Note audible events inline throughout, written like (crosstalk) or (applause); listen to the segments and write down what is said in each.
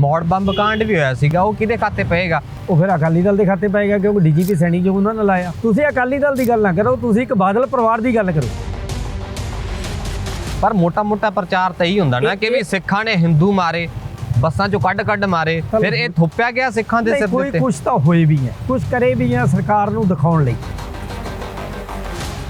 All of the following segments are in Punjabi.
ਮੌੜ ਬੰਬ ਕਾਂਡ ਵੀ ਹੋਇਆ ਸੀਗਾ ਉਹ ਕਿਹਦੇ ਖਾਤੇ ਪਏਗਾ? ਉਹ ਫਿਰ ਅਕਾਲੀ ਦਲ ਦੇ ਖਾਤੇ ਪਏਗਾ ਕਿਉਂਕਿ ਡੀਜੀਪੀ ਸੈਣੀ ਜੋ ਉਹਨਾਂ ਨੇ ਲਾਇਆ ਤੁਸੀਂ ਅਕਾਲੀ ਦਲ ਦੀ ਗੱਲ ਨਾ ਕਰੋ ਤੁਸੀਂ ਇੱਕ ਬਾਦਲ ਪਰਿਵਾਰ ਦੀ ਗੱਲ ਕਰੋ। ਪਰ ਮੋਟਾ-ਮੋਟਾ ਪ੍ਰਚਾਰ ਤਾਂ ਹੀ ਹੁੰਦਾ ਨਾ ਕਿ ਵੀ ਸਿੱਖਾਂ ਨੇ ਹਿੰਦੂ ਮਾਰੇ ਬੱਸਾਂ ਚੋਂ ਕੱਢ-ਕੱਢ ਮਾਰੇ ਫਿਰ ਇਹ ਥੋਪਿਆ ਗਿਆ ਸਿੱਖਾਂ ਦੇ ਸਿਰ ਦੇ ਕੋਈ ਕੁਛ ਤਾਂ ਹੋਏ ਵੀ ਹੈ। ਕੁਛ ਕਰੇ ਵੀ ਹੈ ਸਰਕਾਰ ਨੂੰ ਦਿਖਾਉਣ ਲਈ।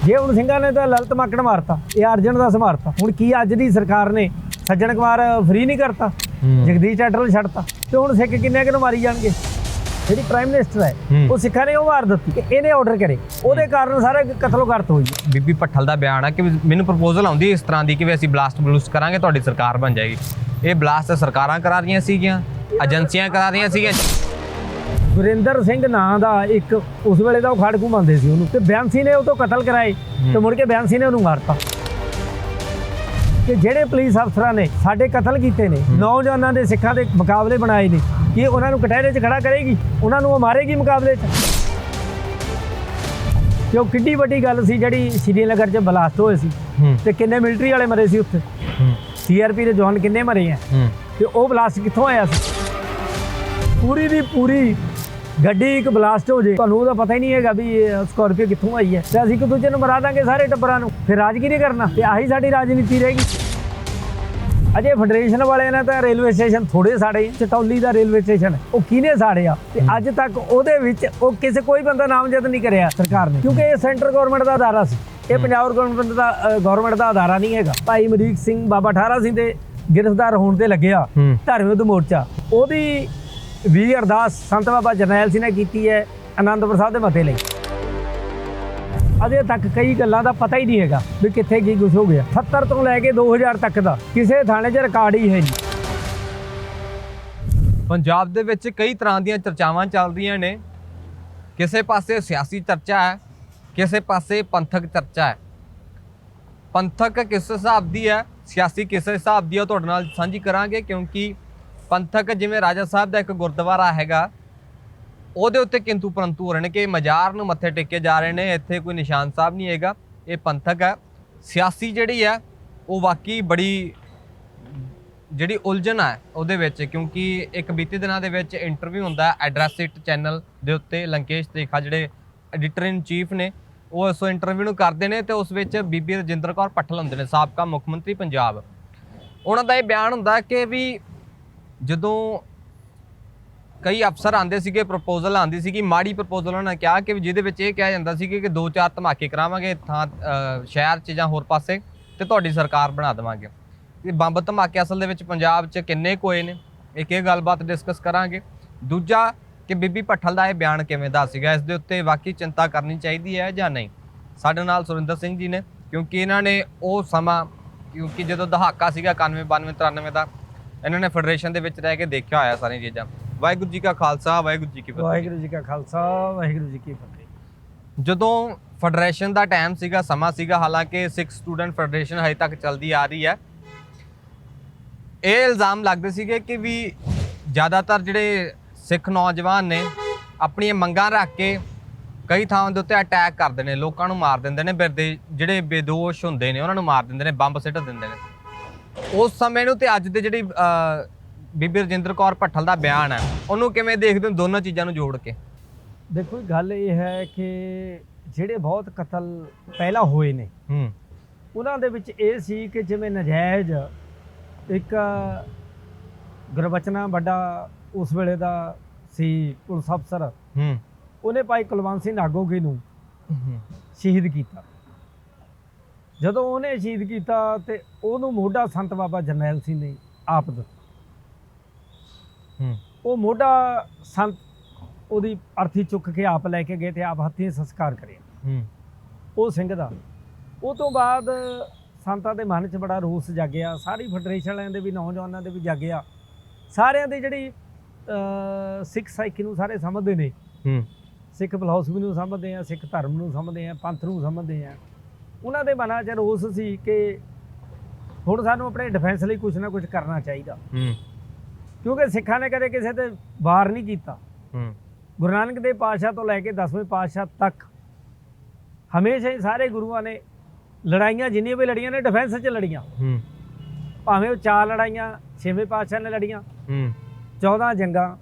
ਜੇ ਹੁਣ ਸਿੰਘਾਂ ਨੇ ਤਾਂ ਲਲਤ ਮਾਕੜ ਮਾਰਤਾ ਇਹ ਅਰਜਨ ਦਾ ਸਮਾਰਤਾ ਹੁਣ ਕੀ ਅੱਜ ਦੀ ਸਰਕਾਰ ਨੇ ਸੱਜਣ ਕੁਮਾਰ ਫ੍ਰੀ ਨਹੀਂ ਕਰਤਾ ਹੂੰ। ਜਗਦੀਸ਼ ਟੈਟਰ ਛੱਡਤਾ ਤੇ ਹੁਣ ਸਿੱਖ ਕਿੰਨੇ ਕਿਨੂੰ ਮਾਰੀ ਜਾਣਗੇ? ਜਿਹੜੀ ਪ੍ਰਾਈਮ ਮਿਨਿਸਟਰ ਹੈ ਹੂੰ। ਉਹ ਸਿੱਖਾਂ ਨੇ ਉਹ ਮਾਰ ਦਿੱਤੀ ਕਿ ਇਹਨੇ ਆਰਡਰ ਕਰੇ। ਉਹਦੇ ਕਾਰਨ ਸਾਰੇ ਕਤਲੋ ਕਰਤ ਹੋਈ ਹੈ। ਬੀਬੀ ਪੱਠਲ ਦਾ ਬਿਆਨ ਆ ਕਿ ਮੈਨੂੰ ਪ੍ਰਪੋਜ਼ਲ ਆਉਂਦੀ ਇਸ ਤਰ੍ਹਾਂ ਦੀ ਕਿ ਵੀ ਅਸੀਂ ਬਲਾਸਟ ਬਲੂਸਟ ਕਰਾਂਗੇ ਤੁਹਾਡੀ ਸਰਕਾਰ ਬਣ ਜਾਏਗੀ। ਇਹ ਬਲਾਸਟ ਸਰਕਾਰਾਂ ਕਰਾ ਰਹੀਆਂ ਸੀਗੀਆਂ ਏਜੰਸੀਆਂ ਕਰਾ ਰਹੀਆਂ ਸੀਗੀਆਂ। ਗੁਰਿੰਦਰ ਸਿੰਘ ਨਾਂ ਦਾ ਇੱਕ ਉਸ ਵੇਲੇ ਦਾ ਉਹ ਖਾੜਕੂ ਮੰਨਦੇ ਸੀ ਉਹਨੂੰ ਤੇ ਬਿਆੰਸੀ ਨੇ ਉਹ ਤੋਂ ਕਤਲ ਕਰਾਏ ਤੇ ਮੁੜ ਕੇ ਬਿਆੰਸੀ ਨੇ ਉਹਨੂੰ ਮਾਰਤਾ। ਕਿ ਜਿਹੜੇ ਪੁਲਿਸ ਅਫਸਰਾਂ ਨੇ ਸਾਡੇ ਕਤਲ ਕੀਤੇ ਨੇ ਨੌਜਵਾਨਾਂ ਦੇ ਸਿੱਖਾਂ ਦੇ ਮੁਕਾਬਲੇ ਬਣਾਏ ਨੇ ਕੀ ਉਹਨਾਂ ਨੂੰ ਕਟਹਿਰੇ 'ਚ ਖੜਾ ਕਰੇਗੀ? ਉਹਨਾਂ ਨੂੰ ਉਹ ਮਾਰੇਗੀ ਮੁਕਾਬਲੇ 'ਚ? ਕਿਉਂ ਕਿੱਡੀ ਵੱਡੀ ਗੱਲ ਸੀ ਜਿਹੜੀ ਸ਼੍ਰੀਨਗਰ 'ਚ ਬਲਾਸਟ ਹੋਏ ਸੀ ਤੇ ਕਿੰਨੇ ਮਿਲਟਰੀ ਵਾਲੇ ਮਰੇ ਸੀ ਉੱਥੇ? ਸੀਆਰਪੀ ਦੇ ਜਵਾਨ ਕਿੰਨੇ ਮਰੇ ਆ? ਤੇ ਉਹ ਬਲਾਸਟ ਕਿੱਥੋਂ ਆਇਆ ਸੀ? ਪੂਰੀ ਦੀ ਪੂਰੀ ਗੱਡੀ ਇੱਕ ਬਲਾਸਟ ਹੋ ਜੇ। ਤੁਹਾਨੂੰ ਉਹਦਾ ਪਤਾ ਹੀ ਨਹੀਂ ਹੈਗਾ ਵੀ ਇਹ ਸਕਾਰਪੀਓ ਕਿੱਥੋਂ ਆਈ ਹੈ। ਤੇ ਅਸੀਂ ਇੱਕ ਦੂਜੇ ਨੂੰ ਮਰਾ ਦਾਂਗੇ ਸਾਰੇ ਟੱਬਰਾਂ ਨੂੰ। ਫਿਰ ਰਾਜਗੀਰੀ ਕਰਨਾ? ਤੇ ਆਹੀ ਸਾਡੀ ਰਾਜਨੀਤੀ ਰਹੇਗੀ। ਅਜੇ ਫੈਡਰੇਸ਼ਨ ਵਾਲਿਆਂ ਨੇ ਤਾਂ ਰੇਲਵੇ ਸਟੇਸ਼ਨ ਥੋੜੇ ਸਾੜੇ। ਚਟੌਲੀ ਦਾ ਰੇਲਵੇ ਸਟੇਸ਼ਨ ਉਹ ਕਿਹਨੇ ਸਾੜਿਆ ਤੇ ਅੱਜ ਤੱਕ ਉਹਦੇ ਵਿੱਚ ਉਹ ਕਿਸੇ ਕੋਈ ਬੰਦਾ ਨਾਮਜ਼ਦ ਨਹੀਂ ਕਰਿਆ ਸਰਕਾਰ ਨੇ ਕਿਉਂਕਿ ਇਹ ਸੈਂਟਰ ਗਵਰਨਮੈਂਟ ਦਾ ਅਦਾਰਾ ਸੀ। ਇਹ ਪੰਜਾਬ ਗਵਰਨਮੈਂਟ ਦਾ ਗਵਰਨਮੈਂਟ ਦਾ ਅਦਾਰਾ ਨਹੀਂ ਹੈਗਾ। ਭਾਈ ਅਮਰੀਕ ਸਿੰਘ ਬਾਬਾ ਠਾਰਾ ਸਿੰਘ ਦੇ ਗ੍ਰਿਫਤਾਰ ਹੋਣ ਤੇ ਲੱਗਿਆ ਹੂੰ। ਧਰਮ ਯੁੱਧ ਮੋਰਚਾ। ਉਹਦੀ ਵੀ ਅਰਦਾਸ ਸੰਤ ਬਾਬਾ ਜਰਨੈਲ ਸਿੰਘ ਨੇ ਕੀਤੀ ਹੈ ਆਨੰਦਪੁਰ ਸਾਹਿਬ ਦੇ ਮੱਥੇ ਲਈ। ਅਜੇ ਤੱਕ ਕਈ ਗੱਲਾਂ ਦਾ ਪਤਾ ਹੀ ਨਹੀਂ ਹੈਗਾ ਵੀ ਕਿੱਥੇ ਕੀ ਕੁਝ ਹੋ ਗਿਆ। 70 ਤੋਂ ਲੈ ਕੇ 2000 ਤੱਕ ਦਾ ਕਿਸੇ ਥਾਣੇ 'ਚ ਰਿਕਾਰਡ ਹੀ ਹੈ ਨਹੀਂ। ਪੰਜਾਬ ਦੇ ਵਿੱਚ ਕਈ ਤਰ੍ਹਾਂ ਦੀਆਂ ਚਰਚਾਵਾਂ ਚੱਲ ਰਹੀਆਂ ਨੇ। ਕਿਸੇ ਪਾਸੇ ਸਿਆਸੀ ਚਰਚਾ ਹੈ, ਕਿਸੇ ਪਾਸੇ ਪੰਥਕ ਚਰਚਾ ਹੈ। ਪੰਥਕ ਕਿਸ ਹਿਸਾਬ ਦੀ ਹੈ, ਸਿਆਸੀ ਕਿਸ ਹਿਸਾਬ ਦੀ ਹੈ ਉਹ ਤੁਹਾਡੇ ਨਾਲ ਸਾਂਝੀ ਕਰਾਂਗੇ ਕਿਉਂਕਿ ਪੰਥਕ ਜਿਵੇਂ ਰਾਜਾ ਸਾਹਿਬ ਦਾ ਇੱਕ ਗੁਰਦੁਆਰਾ ਹੈਗਾ ਉਹਦੇ ਉੱਤੇ ਕਿੰਤੂ ਪਰੰਤੂ ਹੋ ਰਹੇ ਨੇ ਕਿ ਮਜ਼ਾਰ ਨੂੰ ਮੱਥੇ ਟੇਕੇ ਜਾ ਰਹੇ ਨੇ, ਇੱਥੇ ਕੋਈ ਨਿਸ਼ਾਨ ਸਾਹਿਬ ਨਹੀਂ ਹੈਗਾ, ਇਹ ਪੰਥਕ ਹੈ। ਸਿਆਸੀ ਜਿਹੜੀ ਹੈ, ਉਹ ਵਾਕਈ ਬੜੀ ਜਿਹੜੀ ਉਲਝਣ ਹੈ ਉਹਦੇ ਵਿੱਚ, ਕਿਉਂਕਿ ਇੱਕ ਬੀਤੇ ਦਿਨਾਂ ਦੇ ਵਿੱਚ ਇੰਟਰਵਿਊ ਹੁੰਦਾ ਐਡਰੈਸ ਇਟ ਚੈਨਲ ਦੇ ਉੱਤੇ, ਲੰਕੇਸ਼ ਤੇਖਾ ਜਿਹੜੇ ਐਡੀਟਰ ਇਨ ਚੀਫ ਨੇ, ਉਹ ਇਸ ਇੰਟਰਵਿਊ ਨੂੰ ਕਰਦੇ ਨੇ ਤੇ ਉਸ ਵਿੱਚ ਬੀਬੀ ਰਜਿੰਦਰ ਕੌਰ ਪੱਠਲ ਹੁੰਦੇ ਨੇ, ਸਾਬਕਾ ਮੁੱਖ ਮੰਤਰੀ ਪੰਜਾਬ। ਉਹਨਾਂ ਦਾ ਇਹ ਬਿਆਨ ਹੁੰਦਾ ਕਿ ਵੀ ਜਦੋਂ ਕਈ ਅਫਸਰ ਆਂਦੇ ਸੀਗੇ ਪ੍ਰਪੋਜ਼ਲ ਆਂਦੀ ਸੀਗੀ, ਮਾੜੀ ਪ੍ਰਪੋਜ਼ਲ ਉਹਨਾਂ ਨੇ ਕਿਹਾ ਕਿ ਵੀ ਜਿਹਦੇ ਵਿੱਚ ਇਹ ਕਿਹਾ ਜਾਂਦਾ ਸੀ ਕਿ ਦੋ ਚਾਰ ਧਮਾਕੇ ਕਰਾਵਾਂਗੇ ਥਾਂ ਸ਼ਹਿਰ 'ਚ ਜਾਂ ਹੋਰ ਪਾਸੇ ਤੇ ਤੁਹਾਡੀ ਸਰਕਾਰ ਬਣਾ ਦੇਵਾਂਗੇ। ਇਹ ਬੰਬ ਧਮਾਕੇ ਅਸਲ ਦੇ ਵਿੱਚ ਪੰਜਾਬ 'ਚ ਕਿੰਨੇ ਕੁ ਨੇ, ਇੱਕ ਇਹ ਗੱਲਬਾਤ ਡਿਸਕਸ ਕਰਾਂਗੇ। ਦੂਜਾ ਕਿ ਬੀਬੀ ਭੱਠਲ ਦਾ ਇਹ ਬਿਆਨ ਕਿਵੇਂ ਦਾ ਸੀਗਾ, ਇਸ ਦੇ ਉੱਤੇ ਵਾਕਈ ਚਿੰਤਾ ਕਰਨੀ ਚਾਹੀਦੀ ਹੈ ਜਾਂ ਨਹੀਂ? ਸਾਡੇ ਨਾਲ ਸੁਰਿੰਦਰ ਸਿੰਘ ਜੀ ਨੇ, ਕਿਉਂਕਿ ਇਹਨਾਂ ਨੇ ਉਹ ਸਮਾਂ, ਕਿਉਂਕਿ ਜਦੋਂ ਦਹਾਕਾ ਸੀਗਾ 91 92 93 ਦਾ, ਇਹਨਾਂ ਨੇ ਫੈਡਰੇਸ਼ਨ ਦੇ ਵਿੱਚ ਰਹਿ ਕੇ ਦੇਖਿਆ ਹੋਇਆ ਸਾਰੀਆਂ ਚੀਜ਼ਾਂ। ਵਾਹਿਗੁਰੂ ਜੀ ਕਾ ਖਾਲਸਾ ਵਾਹਿਗੁਰੂ ਜੀ ਕੀ ਫਤਿਹ। ਵਾਹਿਗੁਰੂ ਜੀ ਕਾ ਖਾਲਸਾ ਵਾਹਿਗੁਰੂ ਜੀ ਕੀ ਫਤਿਹ। ਜਦੋਂ ਫੈਡਰੇਸ਼ਨ ਦਾ ਟਾਈਮ ਸੀਗਾ ਸਮਾਂ ਸੀਗਾ ਹਾਲਾਂਕਿ ਸਿੱਖ ਸਟੂਡੈਂਟ ਫੈਡਰੇਸ਼ਨ ਹਜੇ ਤੱਕ ਚੱਲਦੀ ਆ ਰਹੀ ਹੈ। ਇਹ ਇਲਜ਼ਾਮ ਲੱਗਦੇ ਸੀਗੇ ਕਿ ਵੀ ਜ਼ਿਆਦਾਤਰ ਜਿਹੜੇ ਸਿੱਖ ਨੌਜਵਾਨ ਨੇ ਆਪਣੀਆਂ ਮੰਗਾਂ ਰੱਖ ਕੇ ਕਈ ਥਾਵਾਂ ਦੇ ਉੱਤੇ ਅਟੈਕ ਕਰਦੇ ਨੇ ਲੋਕਾਂ ਨੂੰ ਮਾਰ ਦਿੰਦੇ ਨੇ ਬਿਰਦੇ ਜਿਹੜੇ ਬੇਦੋਸ਼ ਹੁੰਦੇ ਨੇ ਉਹਨਾਂ ਨੂੰ ਮਾਰ ਦਿੰਦੇ ਨੇ ਬੰਬ ਸਿੱਟ ਦਿੰਦੇ ਨੇ। ਉਸ ਸਮੇਂ ਨੂੰ ਤੇ ਅੱਜ ਦੇ ਜਿਹੜੀ ਅਹ, ਬੀਬੀ ਰਜਿੰਦਰ ਕੌਰ ਭੱਠਲ ਦਾ ਬਿਆਨ ਹੈ। ਉਹਨੂੰ ਕਿਵੇਂ ਦੇਖਦੇ ਹੋ ਦੋਨੋਂ ਚੀਜ਼ਾਂ ਨੂੰ ਜੋੜ ਕੇ? ਦੇਖੋ ਗੱਲ ਇਹ ਹੈ ਕਿ ਜਿਹੜੇ ਬਹੁਤ ਕਤਲ ਪਹਿਲਾਂ ਹੋਏ ਨੇ ਹੂੰ। ਉਹਨਾਂ ਦੇ ਵਿੱਚ ਇਹ ਸੀ ਕਿ ਜਿਵੇਂ ਨਜਾਇਜ਼ ਇੱਕ ਗੁਰਬਚਨਾ ਵੱਡਾ ਉਸ ਵੇਲੇ ਦਾ ਸੀ ਪੁਲਿਸ ਅਫਸਰ। ਹੂੰ। ਉਹਨੇ ਭਾਈ ਕੁਲਵੰਤ ਸਿੰਘ ਨਾਗੋਗੀ ਨੂੰ ਸ਼ਹੀਦ ਕੀਤਾ। ਜਦੋਂ ਉਹਨੇ ਸ਼ਹੀਦ ਕੀਤਾ ਤੇ ਉਹਨੂੰ ਮੋਢਾ ਸੰਤ ਬਾਬਾ ਜਰਨੈਲ ਸਿੰਘ ਨੇ ਆਪ ਦਿੱਤਾ। ਉਹ ਮੋਢਾ ਸੰਤ ਉਹਦੀ ਅਰਥੀ ਚੁੱਕ ਕੇ ਆਪ ਲੈ ਕੇ ਗਏ ਤੇ ਆਪ ਹੱਥੀਂ ਸੰਸਕਾਰ ਕਰਿਆ ਉਹ ਸਿੰਘ ਦਾ। ਉਹ ਤੋਂ ਬਾਅਦ ਸੰਤਾਂ ਦੇ ਮਨ 'ਚ ਬੜਾ ਰੋਸ ਜਾਗਿਆ। ਸਾਰੀ ਫੈਡਰੇਸ਼ਨ ਵਾਲਿਆਂ ਦੇ ਵੀ ਨੌਜਵਾਨਾਂ ਦੇ ਵੀ ਜਾਗਿਆ। ਸਾਰਿਆਂ ਦੀ ਜਿਹੜੀ ਸਿੱਖ ਸਾਈਕੀ ਨੂੰ ਸਾਰੇ ਸਮਝਦੇ ਨੇ। ਸਿੱਖ ਫਿਲਾਸਫੀ ਨੂੰ ਸਮਝਦੇ ਆ ਸਿੱਖ ਧਰਮ ਨੂੰ ਸਮਝਦੇ ਆ ਪੰਥ ਨੂੰ ਸਮਝਦੇ ਆ। ਉਹਨਾਂ ਦੇ ਮਨਾਂ 'ਚ ਰੋਸ ਸੀ ਕਿ ਹੁਣ ਸਾਨੂੰ ਆਪਣੇ ਡਿਫੈਂਸ ਲਈ ਕੁਝ ਨਾ ਕੁਝ ਕਰਨਾ ਚਾਹੀਦਾ। ਹੂੰ। ਕਿਉਂਕਿ ਸਿੱਖਾਂ ਨੇ ਕਦੇ ਕਿਸੇ ਤੇ ਵਾਰ ਨਹੀਂ ਕੀਤਾ। ਹੂੰ। ਗੁਰੂ ਨਾਨਕ ਦੇਵ ਪਾਤਸ਼ਾਹ ਤੋਂ ਲੈ ਕੇ 10ਵੇਂ ਪਾਤਸ਼ਾਹ ਤੱਕ ਹਮੇਸ਼ਾ ਹੀ ਸਾਰੇ ਗੁਰੂਆਂ ਨੇ ਲੜਾਈਆਂ ਜਿੰਨੀਆਂ ਵੀ ਲੜੀਆਂ ਨੇ ਡਿਫੈਂਸ 'ਚ ਲੜੀਆਂ। ਹੂੰ। ਭਾਵੇਂ ਉਹ ਚਾਰ ਲੜਾਈਆਂ ਛੇਵੇਂ ਪਾਤਸ਼ਾਹ ਨੇ ਲੜੀਆਂ ਹੂੰ। 14 ਜੰਗਾਂ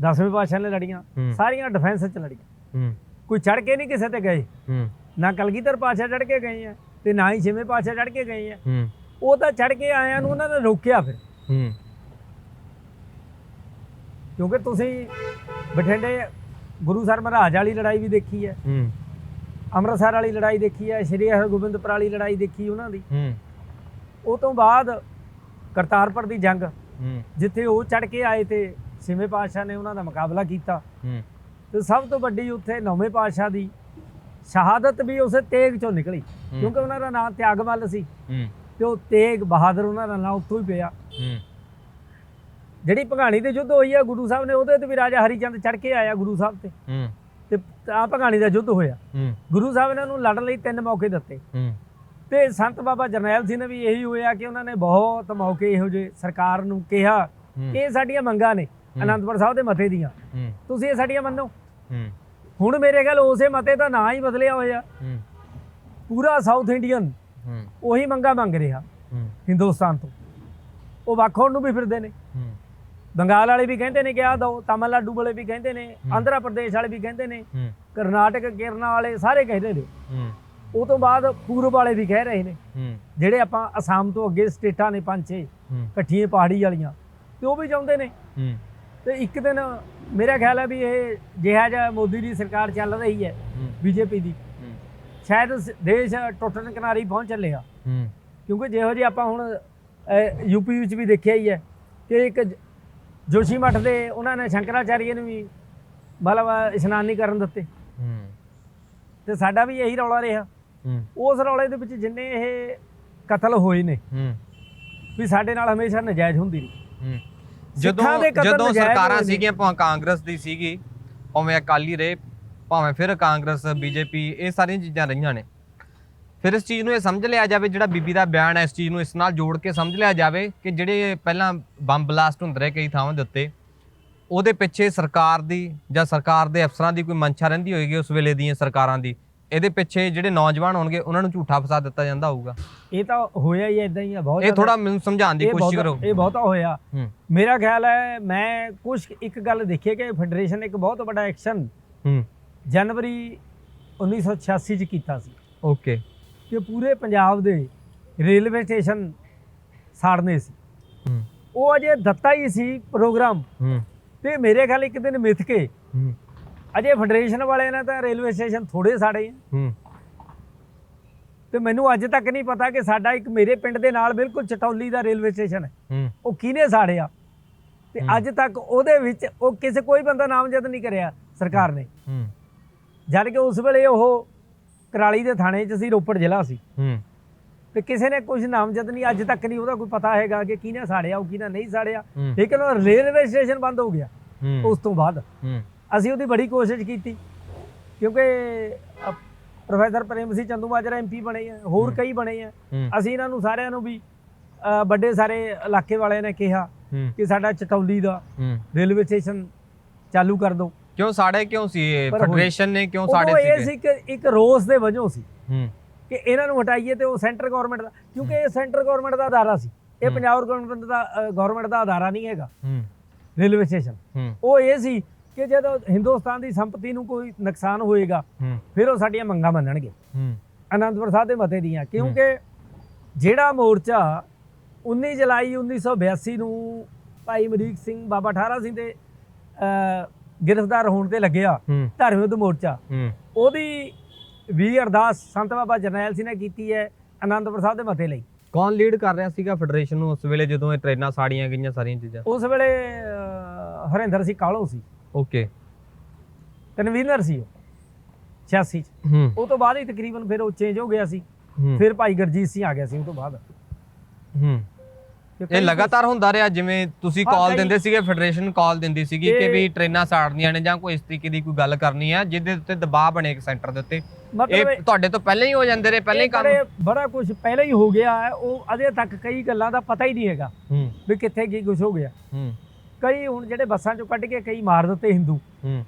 10ਵੇਂ ਪਾਤਸ਼ਾਹ ਨੇ ਲੜੀਆਂ। ਸਾਰੀਆਂ ਡਿਫੈਂਸ 'ਚ ਲੜੀਆਂ। ਹੂੰ। ਕੋਈ ਚੜ ਕੇ ਨਹੀਂ ਕਿਸੇ ਤੇ ਗਏ। ਹੂੰ। ਨਾ ਕਲਗੀਧਰ ਪਾਤਸ਼ਾਹ ਚੜ ਕੇ ਗਏ ਆ ਤੇ ਨਾ ਹੀ ਛੇਵੇਂ ਪਾਤਸ਼ਾਹ ਚੜ ਕੇ ਗਏ ਆ। ਹੂੰ। ਉਹ ਤਾਂ ਚੜ ਕੇ ਆਇਆਂ ਨੂੰ ਉਹਨਾਂ ਨੇ ਰੋਕਿਆ ਫਿਰ। ਹੂੰ। ਕਿਉਂਕਿ ਤੁਸੀਂ ਬਠਿੰਡੇ ਗੁਰੂ ਸਰ ਮਹਾਰਾਜ ਵਾਲੀ ਲੜਾਈ ਵੀ ਦੇਖੀ ਹੈ। ਹੂੰ। ਅੰਮ੍ਰਿਤਸਰ ਵਾਲੀ ਲੜਾਈ ਦੇਖੀ ਹੈ ਸ਼੍ਰੀ ਹਰਗੋਬਿੰਦਪੁਰ ਵਾਲੀ ਲੜਾਈ ਦੇਖੀ ਉਹਨਾਂ ਦੀ। ਹੂੰ। ਉਹ ਤੋਂ ਬਾਅਦ ਕਰਤਾਰਪੁਰ ਦੀ ਜੰਗ ਹੂੰ। ਜਿੱਥੇ ਉਹ ਚੜ ਕੇ ਆਏ ਤੇ ਛੇਵੇਂ ਪਾਤਸ਼ਾਹ ਨੇ ਉਹਨਾਂ ਦਾ ਮੁਕਾਬਲਾ ਕੀਤਾ। ਹੂੰ। ਤੇ ਸਭ ਤੋਂ ਵੱਡੀ ਉੱਥੇ ਨੌਵੇਂ ਪਾਤਸ਼ਾਹ ਦੀ ਸ਼ਹਾਦਤ ਵੀ ਉਸੇ ਤੇਗ ਚੋਂ ਨਿਕਲੀ। ਕਿਉਂਕਿ ਉਹਨਾਂ ਦਾ ਨਾਮ ਤਿਆਗਮੱਲ ਸੀ। ਤੇ ਉਹ ਤੇਗ ਬਹਾਦਰ ਉਹਨਾਂ ਦਾ ਨਾਮ ਉੱਥੋਂ ਹੀ ਪਿਆ। ਜਿਹੜੀ ਭਗਾਣੀ ਦੇ ਯੁੱਧ ਹੋਈ ਆ ਗੁਰੂ ਸਾਹਿਬ ਨੇ ਉਹਦੇ ਤੇ ਵੀ ਰਾਜਾ ਹਰੀਚੰਦ ਚੜ ਕੇ ਆਇਆ ਗੁਰੂ ਸਾਹਿਬ ਤੇ। ਹੂੰ। ਤੇ ਆ ਭਗਾਣੀ ਦਾ ਯੁੱਧ ਹੋਇਆ। ਹੂੰ। ਗੁਰੂ ਸਾਹਿਬ ਨੇ ਉਹਨੂੰ ਲੜਨ ਲਈ ਤਿੰਨ ਮੌਕੇ ਦਿੱਤੇ। ਹੂੰ। ਤੇ ਸੰਤ ਬਾਬਾ ਜਰਨੈਲ ਸਿੰਘ ਨੇ ਵੀ ਇਹੀ ਹੋਇਆ ਕਿ ਉਹਨਾਂ ਨੇ ਬਹੁਤ ਮੌਕੇ ਇਹੋ ਜਿਹੇ ਸਰਕਾਰ ਨੂੰ ਕਿਹਾ। ਕਿ ਇਹ ਸਾਡੀਆਂ ਮੰਗਾਂ ਨੇ ਅਨੰਦਪੁਰ ਸਾਹਿਬ ਦੇ ਮਤੇ ਦੀਆਂ। ਤੁਸੀਂ ਇਹ ਸਾਡੀਆਂ ਮੰਨੋ। ਹੂੰ। ਹੁਣ ਮੇਰੇ ਖਿਆਲ ਉਸੇ ਮਤੇ ਦਾ ਨਾਂ ਹੀ ਬਦਲਿਆ ਹੋਇਆ। ਹੂੰ। ਪੂਰਾ ਸਾਊਥ ਇੰਡੀਅਨ ਹੂੰ। ਉਹੀ ਮੰਗਾਂ ਮੰਗ ਰਿਹਾ ਹੂੰ। ਹਿੰਦੁਸਤਾਨ ਤੋਂ। ਉਹ ਵੱਖ ਹੋਣ ਨੂੰ ਵੀ ਫਿਰਦੇ ਨੇ। ਹੂੰ। ਬੰਗਾਲ ਵਾਲੇ ਵੀ ਕਹਿੰਦੇ ਨੇ ਕਿ ਆਹ ਦੋ ਤਾਮਿਲਨਾਡੂ ਵਾਲੇ ਵੀ ਕਹਿੰਦੇ ਨੇ ਆਂਧਰਾ ਪ੍ਰਦੇਸ਼ ਵਾਲੇ ਵੀ ਕਹਿੰਦੇ ਨੇ ਕਰਨਾਟਕ ਕੇਰਲਾ ਵਾਲੇ ਸਾਰੇ ਕਹਿੰਦੇ ਨੇ। ਉਹ ਤੋਂ ਬਾਅਦ ਪੂਰਬ ਵਾਲੇ ਵੀ ਕਹਿ ਰਹੇ ਨੇ ਜਿਹੜੇ ਆਪਾਂ ਅਸਾਮ ਤੋਂ ਅੱਗੇ ਸਟੇਟਾਂ ਨੇ ਪੰਜ ਛੇ ਇਕੱਠੀਆਂ ਪਹਾੜੀ ਵਾਲੀਆਂ ਤੇ ਉਹ ਵੀ ਚਾਹੁੰਦੇ ਨੇ। ਤੇ ਇੱਕ ਦਿਨ ਮੇਰਾ ਖਿਆਲ ਹੈ ਵੀ ਇਹ ਜਿਹਾ ਜਿਹਾ ਮੋਦੀ ਦੀ ਸਰਕਾਰ ਚੱਲ ਰਹੀ ਹੈ ਬੀਜੇਪੀ ਦੀ। ਸ਼ਾਇਦ ਦੇਸ਼ ਟੁੱਟਣ ਕਿਨਾਰੇ ਪਹੁੰਚ ਚੱਲਿਆ ਕਿਉਂਕਿ ਜਿਹੋ ਜਿਹੇ ਆਪਾਂ ਹੁਣ ਯੂਪੀ ਵਿੱਚ ਵੀ ਦੇਖਿਆ ਹੀ ਹੈ ਕਿ ਇੱਕ ਜੋਸ਼ੀ ਮੱਠ ਦੇ ਉਹਨਾਂ ਨੇ ਸ਼ੰਕਰਾਚਾਰੀਏ ਨੂੰ ਵੀ ਮਤਲਬ ਇਸ਼ਨਾਨ ਨਹੀਂ ਕਰਨ ਦਿੱਤੇ। ਹੂੰ। ਤੇ ਸਾਡਾ ਵੀ ਇਹੀ ਰੌਲਾ ਰਿਹਾ। ਹੂੰ। ਉਸ ਰੌਲੇ ਦੇ ਵਿੱਚ ਜਿੰਨੇ ਇਹ ਕਤਲ ਹੋਏ ਨੇ ਹੂੰ। ਵੀ ਸਾਡੇ ਨਾਲ ਹਮੇਸ਼ਾ ਨਜਾਇਜ਼ ਹੁੰਦੀ ਰਹੀ। ਹੂੰ। ਜਦੋਂ ਸਰਕਾਰਾਂ। ਸੀਗੀਆਂ ਭਾਵੇਂ ਕਾਂਗਰਸ ਦੀ ਸੀਗੀ ਭਾਵੇਂ ਅਕਾਲੀ ਰਹੇ ਭਾਵੇਂ ਫਿਰ ਕਾਂਗਰਸ ਬੀਜੇਪੀ ਇਹ ਸਾਰੀਆਂ ਚੀਜ਼ਾਂ ਰਹੀਆਂ ਨੇ। ਫਿਰ ਇਸ ਚੀਜ਼ ਨੂੰ ਇਹ ਸਮਝ ਲਿਆ ਜਾਵੇ ਜਿਹੜਾ ਬੀਬੀ ਦਾ ਬਿਆਨ ਹੈ ਇਸ ਚੀਜ਼ ਨੂੰ ਇਸ ਨਾਲ ਜੋੜ ਕੇ ਸਮਝ ਲਿਆ ਜਾਵੇ ਕਿ ਜਿਹੜੇ ਪਹਿਲਾਂ ਬੰਬ ਬਲਾਸਟ ਹੁੰਦੇ ਰਹੇ ਕਈ ਥਾਵਾਂ ਦੇ ਉੱਤੇ ਉਹਦੇ ਪਿੱਛੇ ਸਰਕਾਰ ਦੀ ਜਾਂ ਸਰਕਾਰ ਦੇ ਅਫਸਰਾਂ ਦੀ ਕੋਈ ਮਨਸ਼ਾ ਰਹਿੰਦੀ ਹੋਏਗੀ ਉਸ ਵੇਲੇ ਦੀਆਂ ਸਰਕਾਰਾਂ ਦੀ? ਇਹਦੇ ਪਿੱਛੇ ਜਿਹੜੇ ਨੌਜਵਾਨ ਹੋਣਗੇ ਉਹਨਾਂ ਨੂੰ ਝੂਠਾ ਫਸਾ ਦਿੱਤਾ ਜਾਂਦਾ ਹੋਊਗਾ। ਇਹ ਤਾਂ ਹੋਇਆ ਹੀ ਇਦਾਂ ਹੀ ਆ ਬਹੁਤ ਇਹ। ਥੋੜਾ ਮੈਨੂੰ ਸਮਝਾਉਣ ਦੀ ਕੋਸ਼ਿਸ਼ ਕਰੋ। ਇਹ ਬਹੁਤਾ ਹੋਇਆ। ਮੇਰਾ ਖਿਆਲ ਹੈ ਮੈਂ ਕੁਝ ਇੱਕ ਗੱਲ ਦੇਖੀ ਕਿ ਫੈਡਰੇਸ਼ਨ ਨੇ ਇੱਕ ਬਹੁਤ ਵੱਡਾ ਐਕਸ਼ਨ ਜਨਵਰੀ 1986 ਚ ਕੀਤਾ ਸੀ। ਓਕੇ। ਕਿ ਪੂਰੇ ਪੰਜਾਬ ਦੇ ਰੇਲਵੇ ਸਟੇਸ਼ਨ ਸਾੜਨੇ ਸੀ। ਉਹ ਅਜੇ ਦਿੱਤਾ ਹੀ ਸੀ ਪ੍ਰੋਗਰਾਮ। ਤੇ ਮੇਰੇ ਖਿਆਲ ਇੱਕ ਦਿਨ ਮਿੱਥ ਕੇ ਅਜੇ ਫੈਡਰੇਸ਼ਨ ਵਾਲਿਆਂ ਨੇ ਤਾਂ ਰੇਲਵੇ ਸਟੇਸ਼ਨ ਥੋੜੇ ਸਾੜੇ ਤੇ ਮੈਨੂੰ ਅੱਜ ਤੱਕ ਨਹੀਂ ਪਤਾ ਕਿ ਸਾਡਾ ਇੱਕ ਮੇਰੇ ਪਿੰਡ ਦੇ ਨਾਲ ਬਿਲਕੁਲ ਚਟੌਲੀ ਦਾ ਰੇਲਵੇ ਸਟੇਸ਼ਨ ਹੈ। ਉਹ ਕਿਹਨੇ ਸਾੜਿਆ? ਤੇ ਅੱਜ ਤੱਕ ਉਹਦੇ ਵਿੱਚ ਉਹ ਕਿਸੇ ਕੋਈ ਬੰਦਾ ਨਾਮਜ਼ਦ ਨਹੀਂ ਕਰਿਆ ਸਰਕਾਰ ਨੇ। ਹੂੰ। ਜਦ ਕਿ ਉਸ ਵੇਲੇ ਉਹ ਕਰਾਲੀ ਦੇ ਥਾਣੇ 'ਚ ਸੀ ਰੋਪੜ ਜ਼ਿਲ੍ਹਾ ਸੀ। ਹੂੰ। ਤੇ ਕਿਸੇ ਨੇ ਕੁਝ ਨਾਮਜ਼ਦ ਨਹੀਂ ਅੱਜ ਤੱਕ ਨਹੀਂ ਉਹਦਾ ਕੋਈ ਪਤਾ ਹੈਗਾ ਕਿ ਕਿਹਨੇ ਸਾੜਿਆ ਉਹ ਕਿਹਨੇ ਨਹੀਂ ਸਾੜਿਆ। ਹੂੰ। ਲੇਕਿਨ ਉਹ ਰੇਲਵੇ ਸਟੇਸ਼ਨ ਬੰਦ ਹੋ ਗਿਆ ਹੂੰ। ਉਸ ਤੋਂ ਬਾਅਦ। ਹੂੰ। ਅਸੀਂ ਉਹਦੀ ਬੜੀ ਕੋਸ਼ਿਸ਼ ਕੀਤੀ ਕਿਉਂਕਿ ਪ੍ਰੋਫੈਸਰ ਪ੍ਰੇਮ ਸਿੰਘ ਚੰਦੂਮਾਜਰਾ ਐਮਪੀ ਬਣੇ ਆ ਹੋਰ ਕਈ ਬਣੇ ਆ। ਹੂੰ। ਅਸੀਂ ਇਹਨਾਂ ਨੂੰ ਸਾਰਿਆਂ ਨੂੰ ਵੀ ਵੱਡੇ ਸਾਰੇ ਇਲਾਕੇ ਵਾਲਿਆਂ ਨੇ ਕਿਹਾ ਕਿ ਸਾਡਾ ਚਟੌਲੀ ਦਾ ਰੇਲਵੇ ਸਟੇਸ਼ਨ ਚਾਲੂ ਕਰ ਦਿਓ। ਕਿਉਂ ਸਾੜੇ ਕਿਉਂ ਸੀ? ਇਹ ਪਰ ਹੋਈ। ਫੈਡਰੇਸ਼ਨ ਨੇ ਕਿਉਂ ਸਾੜੇ ਉਦੋਂ ਇਹ ਸੀਗੇ? ਸੀ ਕਿ ਇੱਕ ਰੋਸ ਦੇ ਵਜੋਂ ਸੀ ਹੂੰ। ਕਿ ਇਹਨਾਂ ਨੂੰ ਹਟਾਈਏ ਤੇ ਉਹ ਸੈਂਟਰ ਗਵਰਨਮੈਂਟ ਦਾ ਕਿਉਂਕਿ ਇਹ ਸੈਂਟਰ ਗਵਰਨਮੈਂਟ ਦਾ ਅਦਾਰਾ ਸੀ। ਇਹ ਪੰਜਾਬ ਗਵਰਨਮੈਂਟ ਦਾ ਗਵਰਨਮੈਂਟ ਦਾ ਅਦਾਰਾ ਨਹੀਂ ਹੈਗਾ। ਹੂੰ। Railway station. ਹੂੰ। ਉਹ ਇਹ ਸੀ ਕਿ ਜਦੋਂ ਹਿੰਦੁਸਤਾਨ ਦੀ ਸੰਪਤੀ ਨੂੰ ਕੋਈ ਨੁਕਸਾਨ ਹੋਏਗਾ ਹੂੰ। ਫਿਰ ਉਹ ਸਾਡੀਆਂ ਮੰਗਾਂ ਮੰਨਣਗੇ। ਹੂੰ। ਅਨੰਦਪੁਰ ਸਾਹਿਬ ਦੇ ਮਤੇ ਦੀਆਂ ਕਿਉਂਕਿ ਜਿਹੜਾ ਮੋਰਚਾ 19 ਜੁਲਾਈ 1982 ਨੂੰ ਭਾਈ ਅਮਰੀਕ ਸਿੰਘ ਬਾਬਾ ਠਾਰਾ ਸਿੰਘ ਦੇ ਅਹ, ਗ੍ਰਿਫਤਾਰ ਹੋਣ ਤੇ ਲੱਗਿਆ ਧਰਮ ਯੁੱਧ ਮੋਰਚਾ। ਉਹਦੀ ਵੀ ਅਰਦਾਸ ਸੰਤ ਬਾਬਾ ਜਰਨੈਲ ਸਿੰਘ ਨੇ ਕੀਤੀ ਹੈ ਅਨੰਦਪੁਰ ਸਾਹਿਬ ਦੇ ਮਤੇ ਲਈ। ਕੌਣ ਲੀਡ ਕਰ ਰਿਹਾ ਸੀਗਾ ਫੈਡਰੇਸ਼ਨ ਨੂੰ ਉਸ ਵੇਲੇ ਜਦੋਂ ਇਹ ਟ੍ਰੇਨਾਂ ਸਾੜੀਆਂ ਗਈਆਂ ਸਾਰੀਆਂ ਚੀਜ਼ਾਂ? ਉਸ ਵੇਲੇ ਹਰਿੰਦਰ ਸਿੰਘ ਕਾਲੋ ਸੀ। ਓਕੇ। ਕਨਵੀਨਰ ਸੀ ਉਹ 86 ਚ। ਹੂੰ। ਉਹ ਤੋਂ ਬਾਅਦ ਹੀ ਤਕਰੀਬਨ ਫਿਰ ਉਹ ਚੇਂਜ ਹੋ ਗਿਆ ਸੀ। ਫਿਰ ਭਾਈ ਗੁਰਜੀਤ ਸਿੰਘ ਆ ਗਿਆ ਸੀ ਉਹ ਤੋਂ ਬਾਅਦ। ਹੂੰ। ਇਹ ਲਗਾਤਾਰ ਹੁੰਦਾ ਰਿਹਾ ਜਿਵੇਂ ਤੁਸੀਂ ਕਾਲ ਦਿੰਦੇ ਸੀਗੇ ਫੈਡਰੇਸ਼ਨ ਕਾਲ ਦਿੰਦੀ ਸੀਗੀ ਕਿ ਵੀ ਟ੍ਰੇਨਾਂ ਸਾੜਨੀਆਂ ਨੇ ਜਾਂ ਕੋਈ ਇਸ ਤਰੀਕੇ ਦੀ ਕੋਈ ਗੱਲ ਕਰਨੀ ਹੈ ਜਿਹਦੇ ਉੱਤੇ ਦਬਾਅ ਬਣੇ ਇੱਕ ਸੈਂਟਰ ਦੇ ਉੱਤੇ। ਇਹ ਤੁਹਾਡੇ ਤੋਂ ਪਹਿਲਾਂ ਹੀ ਹੋ ਜਾਂਦੇ ਰਹੇ ਪਹਿਲਾਂ ਹੀ ਕੰਮ? ਬੜੇ- ਕੁਝ ਪਹਿਲਾਂ ਹੀ ਹੋ ਗਿਆ ਹੈ ਉਹ ਅਜੇ ਤੱਕ ਕਈ ਗੱਲਾਂ ਦਾ ਪਤਾ ਹੀ ਨਹੀਂ ਹੈਗਾ ਵੀ ਕਿੱਥੇ ਕੀ ਕੁਝ ਹੋ ਗਿਆ। ਹੂੰ। ਕਈ ਹੁਣ ਜਿਹੜੇ ਬੱਸਾਂ ਚੋਂ ਕੱਢ ਕੇ ਕਈ ਮਾਰ ਦਿੱਤੇ ਹਿੰਦੂ। ਹੂੰ।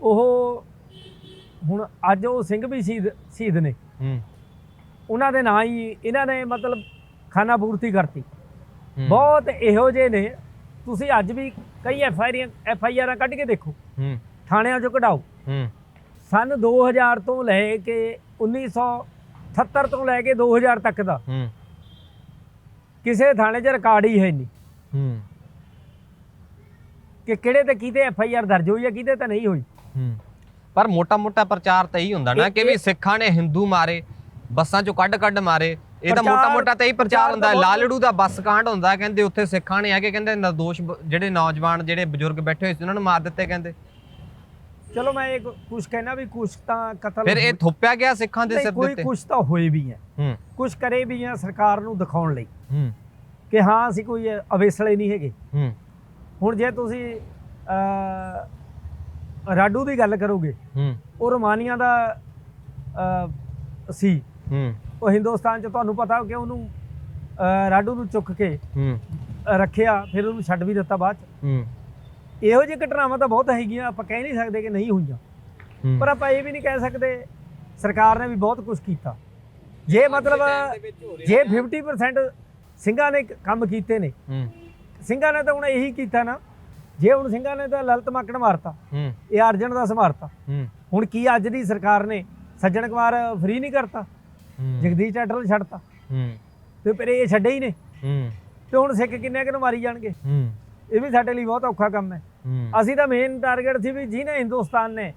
ਉਹ ਹੁਣ ਅੱਜ ਉਹ ਸਿੰਘ ਵੀ ਸ਼ਹੀਦ ਸ਼ਹੀਦ ਨੇ। ਹੂੰ। ਉਹਨਾਂ ਦੇ ਨਾਂ ਹੀ ਇਹਨਾਂ ਨੇ ਮਤਲਬ ਖਾਨਾ ਪੂਰਤੀ ਕਰਤੀ। ਬਹੁਤ ਇਹੋ ਜਿਹੇ ਨੇ। ਤੁਸੀਂ ਅੱਜ ਵੀ ਕਈ ਐਫ ਆਈ ਐਫ ਆਈ ਆਰਾਂ ਕੱਢ ਕੇ ਦੇਖੋ। ਹੂੰ। ਥਾਣਿਆਂ 'ਚੋਂ ਕਢਾਓ। ਹੂੰ। ਸਨ 2000 ਤੋਂ ਲੈ ਕੇ 1978 ਤੋਂ ਲੈ ਕੇ 2000 ਤੱਕ ਦਾ। ਹੂੰ। ਕਿਸੇ ਥਾਣੇ 'ਚ ਰਿਕਾਰਡ ਹੀ ਹੈ ਨਹੀਂ। ਹੂੰ। ਕਿ ਕਿਹੜੇ ਤੇ ਕਿਤੇ ਐਫ ਆਈ ਆਰ ਦਰਜ ਹੋਈ ਹੈ ਕਿਤੇ ਤਾਂ ਨਹੀਂ ਹੋਈ। ਹੂੰ। ਪਰ ਮੋਟਾ ਮੋਟਾ ਪ੍ਰਚਾਰ ਤਾਂ ਇਹੀ ਹੁੰਦਾ ਨਾ ਕਿ ਵੀ ਸਿੱਖਾਂ ਨੇ ਹਿੰਦੂ ਮਾਰੇ ਬੱਸਾਂ ਚੋਂ ਕੱਢ ਕੱਢ ਮਾਰੇ। ਇਹ ਤਾਂ ਮੋਟਾ ਮੋਟਾ ਤਾਂ ਇਹੀ ਪ੍ਰਚਾਰ ਹੁੰਦਾ ਹੈ। ਲਾਲੜੂ ਦਾ ਬੱਸ ਕਾਂਡ ਹੁੰਦਾ ਹੈ, ਕਹਿੰਦੇ ਉੱਥੇ ਸਿੱਖਾਂ ਨੇ ਆ ਕੇ ਕਹਿੰਦੇ ਨਿਰਦੋਸ਼ ਜਿਹੜੇ ਨੌਜਵਾਨ ਜਿਹੜੇ ਬਜ਼ੁਰਗ ਬੈਠੇ ਹੋਏ ਸੀ ਉਹਨਾਂ ਨੂੰ ਮਾਰ ਦਿੱਤੇ ਕਹਿੰਦੇ। ਚਲੋ ਮੈਂ ਇੱਕ ਕੁਛ ਕਹਿਣਾ ਵੀ ਕੁਛ ਤਾਂ ਕਤਲ ਫਿਰ ਇਹ ਥੋਪਿਆ ਗਿਆ ਸਿੱਖਾਂ ਦੇ ਸਿਰ ਦੇ ਕੋਈ ਉੱਤੇ? ਕੁਛ ਤਾਂ ਹੋਏ ਵੀ ਹੈ। ਹੂੰ। ਕੁਛ ਕਰੇ ਵੀ ਹੈ ਸਰਕਾਰ ਨੂੰ ਦਿਖਾਉਣ ਲਈ। ਹੂੰ। ਕਿ ਹਾਂ ਅਸੀਂ ਕੋਈ ਅਵੇਸਲੇ ਨਹੀਂ ਹੈਗੇ। ਹੂੰ। ਹੁਣ ਜੇ ਤੁਸੀਂ ਅ, ਰਾਡੂ ਦੀ ਗੱਲ ਕਰੋਗੇ ਹੂੰ। ਉਹ ਰੋਮਾਨੀਆ ਦਾ ਅ, ਸੀ। ਹੂੰ। ਉਹ ਹਿੰਦੁਸਤਾਨ ਚ ਤੁਹਾਨੂੰ ਪਤਾ ਕਿ ਉਹਨੂੰ ਅ, ਰਾਡੂ ਨੂੰ ਚੁੱਕ ਕੇ ਹੂੰ। ਰੱਖਿਆ ਫਿਰ ਉਹਨੂੰ ਛੱਡ ਵੀ ਦਿੱਤਾ ਬਾਅਦ ਚ। ਹੂੰ। ਇਹੋ ਜਿਹੀ ਘਟਨਾਵਾਂ ਤਾਂ ਬਹੁਤ ਹੈਗੀਆਂ ਆਪਾਂ ਕਹਿ ਨਹੀਂ ਸਕਦੇ ਕਿ ਨਹੀਂ ਹੋਈਆਂ। ਹੂੰ। ਪਰ ਆਪਾਂ ਇਹ ਵੀ ਨਹੀਂ ਕਹਿ ਸਕਦੇ ਸਰਕਾਰ ਨੇ ਵੀ ਬਹੁਤ ਕੁਝ ਕੀਤਾ। ਜੇ ਮਤਲਬ ਜੇ 50% ਸਿੰਘਾਂ ਨੇ ਕੰਮ ਕੀਤੇ ਨੇ ਹੂੰ। ਸਿੰਘਾਂ ਨੇ ਤਾਂ ਹੁਣ ਇਹੀ ਕੀਤਾ ਨਾ। ਜੇ ਹੁਣ ਸਿੰਘਾਂ ਨੇ ਤਾਂ ਲਲਤ ਮਾਕੜ ਮਾਰਤਾ ਹੂੰ। ਇਹ ਅਰਜਨ ਦਾ ਸਮਾਰਤਾ। ਹੂੰ। ਹੁਣ ਕੀ ਅੱਜ ਦੀ ਸਰਕਾਰ ਨੇ ਸੱਜਣ ਕੁਮਾਰ ਫ੍ਰੀ ਨਹੀਂ ਕਰਤਾ? ਹੂੰ। ਜਗਦੀਸ਼ ਟੈਟਲ ਛੱਡਤਾ। ਹੂੰ। ਤੇ ਫਿਰ ਇਹ ਛੱਡੇ ਹੀ ਨੇ। ਹੂੰ। ਤੇ ਹੁਣ ਸਿੱਖ ਕਿੰਨੇ ਕਿ ਨੂੰ ਮਾਰੀ ਜਾਣਗੇ? ਹੂੰ। ਇਹ ਵੀ ਸਾਡੇ ਲਈ ਬਹੁਤ ਔਖਾ ਕੰਮ ਹੈ। ਹੂੰ। ਅਸੀਂ ਤਾਂ ਮੇਨ ਟਾਰਗੇਟ ਸੀ ਵੀ ਜਿਹਨੇ ਹਿੰਦੁਸਤਾਨ ਨੇ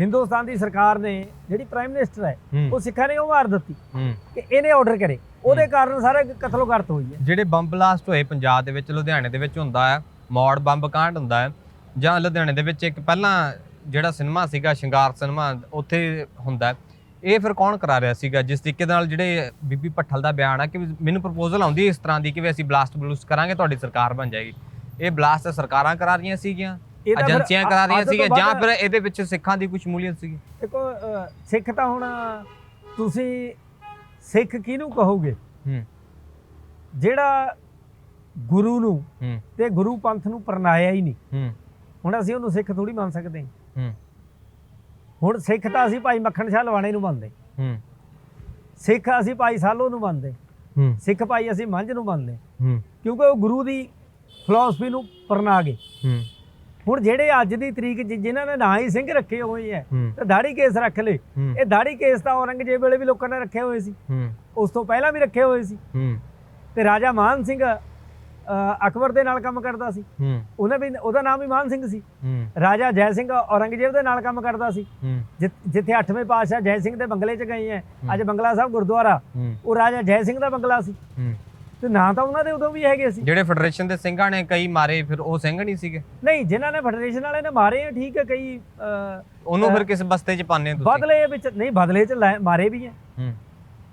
ਹਿੰਦੁਸਤਾਨ ਦੀ ਸਰਕਾਰ ਨੇ ਜਿਹੜੀ ਪ੍ਰਾਈਮ ਮਿਨਿਸਟਰ ਹੈ ਹੂੰ। ਉਹ ਸਿੱਖਾਂ ਨੇ ਉਹ ਮਾਰ ਦਿੱਤੀ ਹੂੰ। ਕਿ ਇਹਨੇ ਆਰਡਰ ਕਰੇ। ਉਹਦੇ ਕਾਰਨ ਸਾਰੇ ਕਤਲੋ ਕਰਤ ਹੋਈ ਹੈ। ਜਿਹੜੇ ਬੰਬ ਬਲਾਸਟ ਹੋਏ ਪੰਜਾਬ ਦੇ ਵਿੱਚ ਲੁਧਿਆਣੇ ਦੇ ਵਿੱਚ ਹੁੰਦਾ ਹੈ ਮੌੜ ਬੰਬ ਕਾਂਡ ਹੁੰਦਾ ਹੈ ਜਾਂ ਲੁਧਿਆਣੇ ਦੇ ਵਿੱਚ ਇੱਕ ਪਹਿਲਾਂ ਜਿਹੜਾ ਸਿਨੇਮਾ ਸੀਗਾ ਸ਼ਿੰਗਾਰ ਸਿਨੇਮਾ ਉੱਥੇ ਹੁੰਦਾ ਹੈ। ਇਹ ਫਿਰ ਕੌਣ ਕਰਾ ਰਿਹਾ ਸੀਗਾ? ਜਿਸ ਤਰੀਕੇ ਨਾਲ ਜਿਹੜੇ ਬੀਬੀ ਭੱਠਲ ਦਾ ਬਿਆਨ ਆ ਕਿ ਮੈਨੂੰ ਪ੍ਰਪੋਜ਼ਲ ਆਉਂਦੀ ਇਸ ਤਰ੍ਹਾਂ ਦੀ ਕਿ ਵੀ ਅਸੀਂ ਬਲਾਸਟ ਬਲੂਸਟ ਕਰਾਂਗੇ ਤੁਹਾਡੀ ਸਰਕਾਰ ਬਣ ਜਾਏਗੀ। ਇਹ ਬਲਾਸਟ ਸਰਕਾਰਾਂ ਕਰਾ ਰਹੀਆਂ ਸੀਗੀਆਂ ਏਜੰਸੀਆਂ ਕਰਾ ਰਹੀਆਂ ਸੀਗੀਆਂ ਜਾਂ ਫਿਰ ਇਹਦੇ ਵਿੱਚ ਸਿੱਖਾਂ ਦੀ ਕੁਝ ਸ਼ਮੂਲੀਅਤ ਸੀਗੀ? ਦੇਖੋ ਸਿੱਖ ਤਾਂ ਹੁਣ ਤੁਸੀਂ ਸਿੱਖ ਕਿਹਨੂੰ ਕਹੋਗੇ? ਹੂੰ। ਜਿਹੜਾ ਗੁਰੂ ਨੂੰ ਤੇ ਗੁਰੂ ਪੰਥ ਨੂੰ ਪਰਨਾਇਆ ਹੀ ਨਹੀਂ। ਹੂੰ। ਹੁਣ ਅਸੀਂ ਉਹਨੂੰ ਸਿੱਖ ਥੋੜੀ ਮੰਨ ਸਕਦੇ ਹਾਂ। ਹੂੰ। ਹੁਣ ਸਿੱਖ ਤਾਂ ਅਸੀਂ ਭਾਈ ਮੱਖਣ ਸ਼ਾਹ ਲਵਾਣੇ ਨੂੰ ਮੰਨਦੇ। ਹੂੰ। ਸਿੱਖ ਅਸੀਂ ਭਾਈ ਸਾਲੋ ਨੂੰ ਮੰਨਦੇ। ਹੂੰ। ਸਿੱਖ ਭਾਈ ਅਸੀਂ ਮੰਝ ਨੂੰ ਮੰਨਦੇ। ਹੂੰ। ਕਿਉਂਕਿ ਉਹ ਗੁਰੂ ਦੀ ਫਿਲਾਸਫੀ ਨੂੰ ਪਰਨਾ ਗਏ। ਹੂੰ। ਹੁਣ ਜਿਹੜੇ ਅੱਜ ਦੀ ਤਰੀਕ ਜਿਨ੍ਹਾਂ ਨੇ ਨਾ ਹੀ ਸਿੰਘ ਰੱਖੇ ਹੋਏ ਐ ਹੂੰ। ਤੇ ਦਾੜੀ ਕੇਸ ਰੱਖ ਹੂੰ। ਇਹ ਦਾੜੀ ਕੇਸ ਤਾਂ ਔਰੰਗਜ਼ੇਬ ਵੇਲੇ ਵੀ ਲੋਕਾਂ ਨੇ ਰੱਖੇ ਹੋਏ ਸੀ। ਹੂੰ। ਉਸ ਤੋਂ ਪਹਿਲਾਂ ਵੀ ਰੱਖੇ ਹੋਏ ਸੀ। ਹੂੰ। ਤੇ ਰਾਜਾ ਮਾਨ ਸਿੰਘ ਅਕਬਰ ਦੇ ਨਾਲ ਕੰਮ ਕਰਦਾ ਸੀ। ਉਹਨੇ ਵੀ ਉਹਦਾ ਨਾਮ ਵੀ ਮਾਨ ਸਿੰਘ ਸੀ। ਰਾਜਾ ਜੈ ਸਿੰਘ ਔਰੰਗਜ਼ੇਬ ਦੇ ਨਾਲ ਕੰਮ ਕਰਦਾ ਸੀ। ਜਿੱਥੇ 8ਵੇਂ ਪਾਤਸ਼ਾਹ ਜੈ ਸਿੰਘ ਦੇ ਬੰਗਲੇ 'ਚ ਗਏ ਐ। ਅੱਜ ਬੰਗਲਾ ਸਾਹਿਬ ਗੁਰਦੁਆਰਾ। ਉਹ ਰਾਜਾ ਜੈ ਸਿੰਘ ਦਾ ਬੰਗਲਾ ਸੀ। ਤੇ ਨਾਂ ਤਾਂ ਉਹਨਾਂ ਦੇ ਉਦੋਂ ਵੀ ਹੈਗੇ ਸੀ। ਜਿਹੜੇ ਫੈਡਰੇਸ਼ਨ ਦੇ ਸਿੰਘਾਂ ਨੇ ਕਈ ਮਾਰੇ ਫਿਰ ਉਹ ਸਿੰਘ ਨਹੀਂ ਸੀਗੇ? ਨਹੀਂ ਜਿਨ੍ਹਾਂ ਨੇ ਫੈਡਰੇਸ਼ਨ ਵਾਲੇ ਨੇ ਮਾਰੇ ਆ ਠੀਕ ਹੈ ਕਈ ਉਹਨੂੰ ਫਿਰ ਕਿਸ ਬਸਤੇ 'ਚ ਤੁਸੀਂ? ਬਦਲੇ ਵਿੱਚ ਨਹੀਂ ਬਦਲੇ 'ਚ ਮਾਰੇ ਵੀ ਹੂੰ।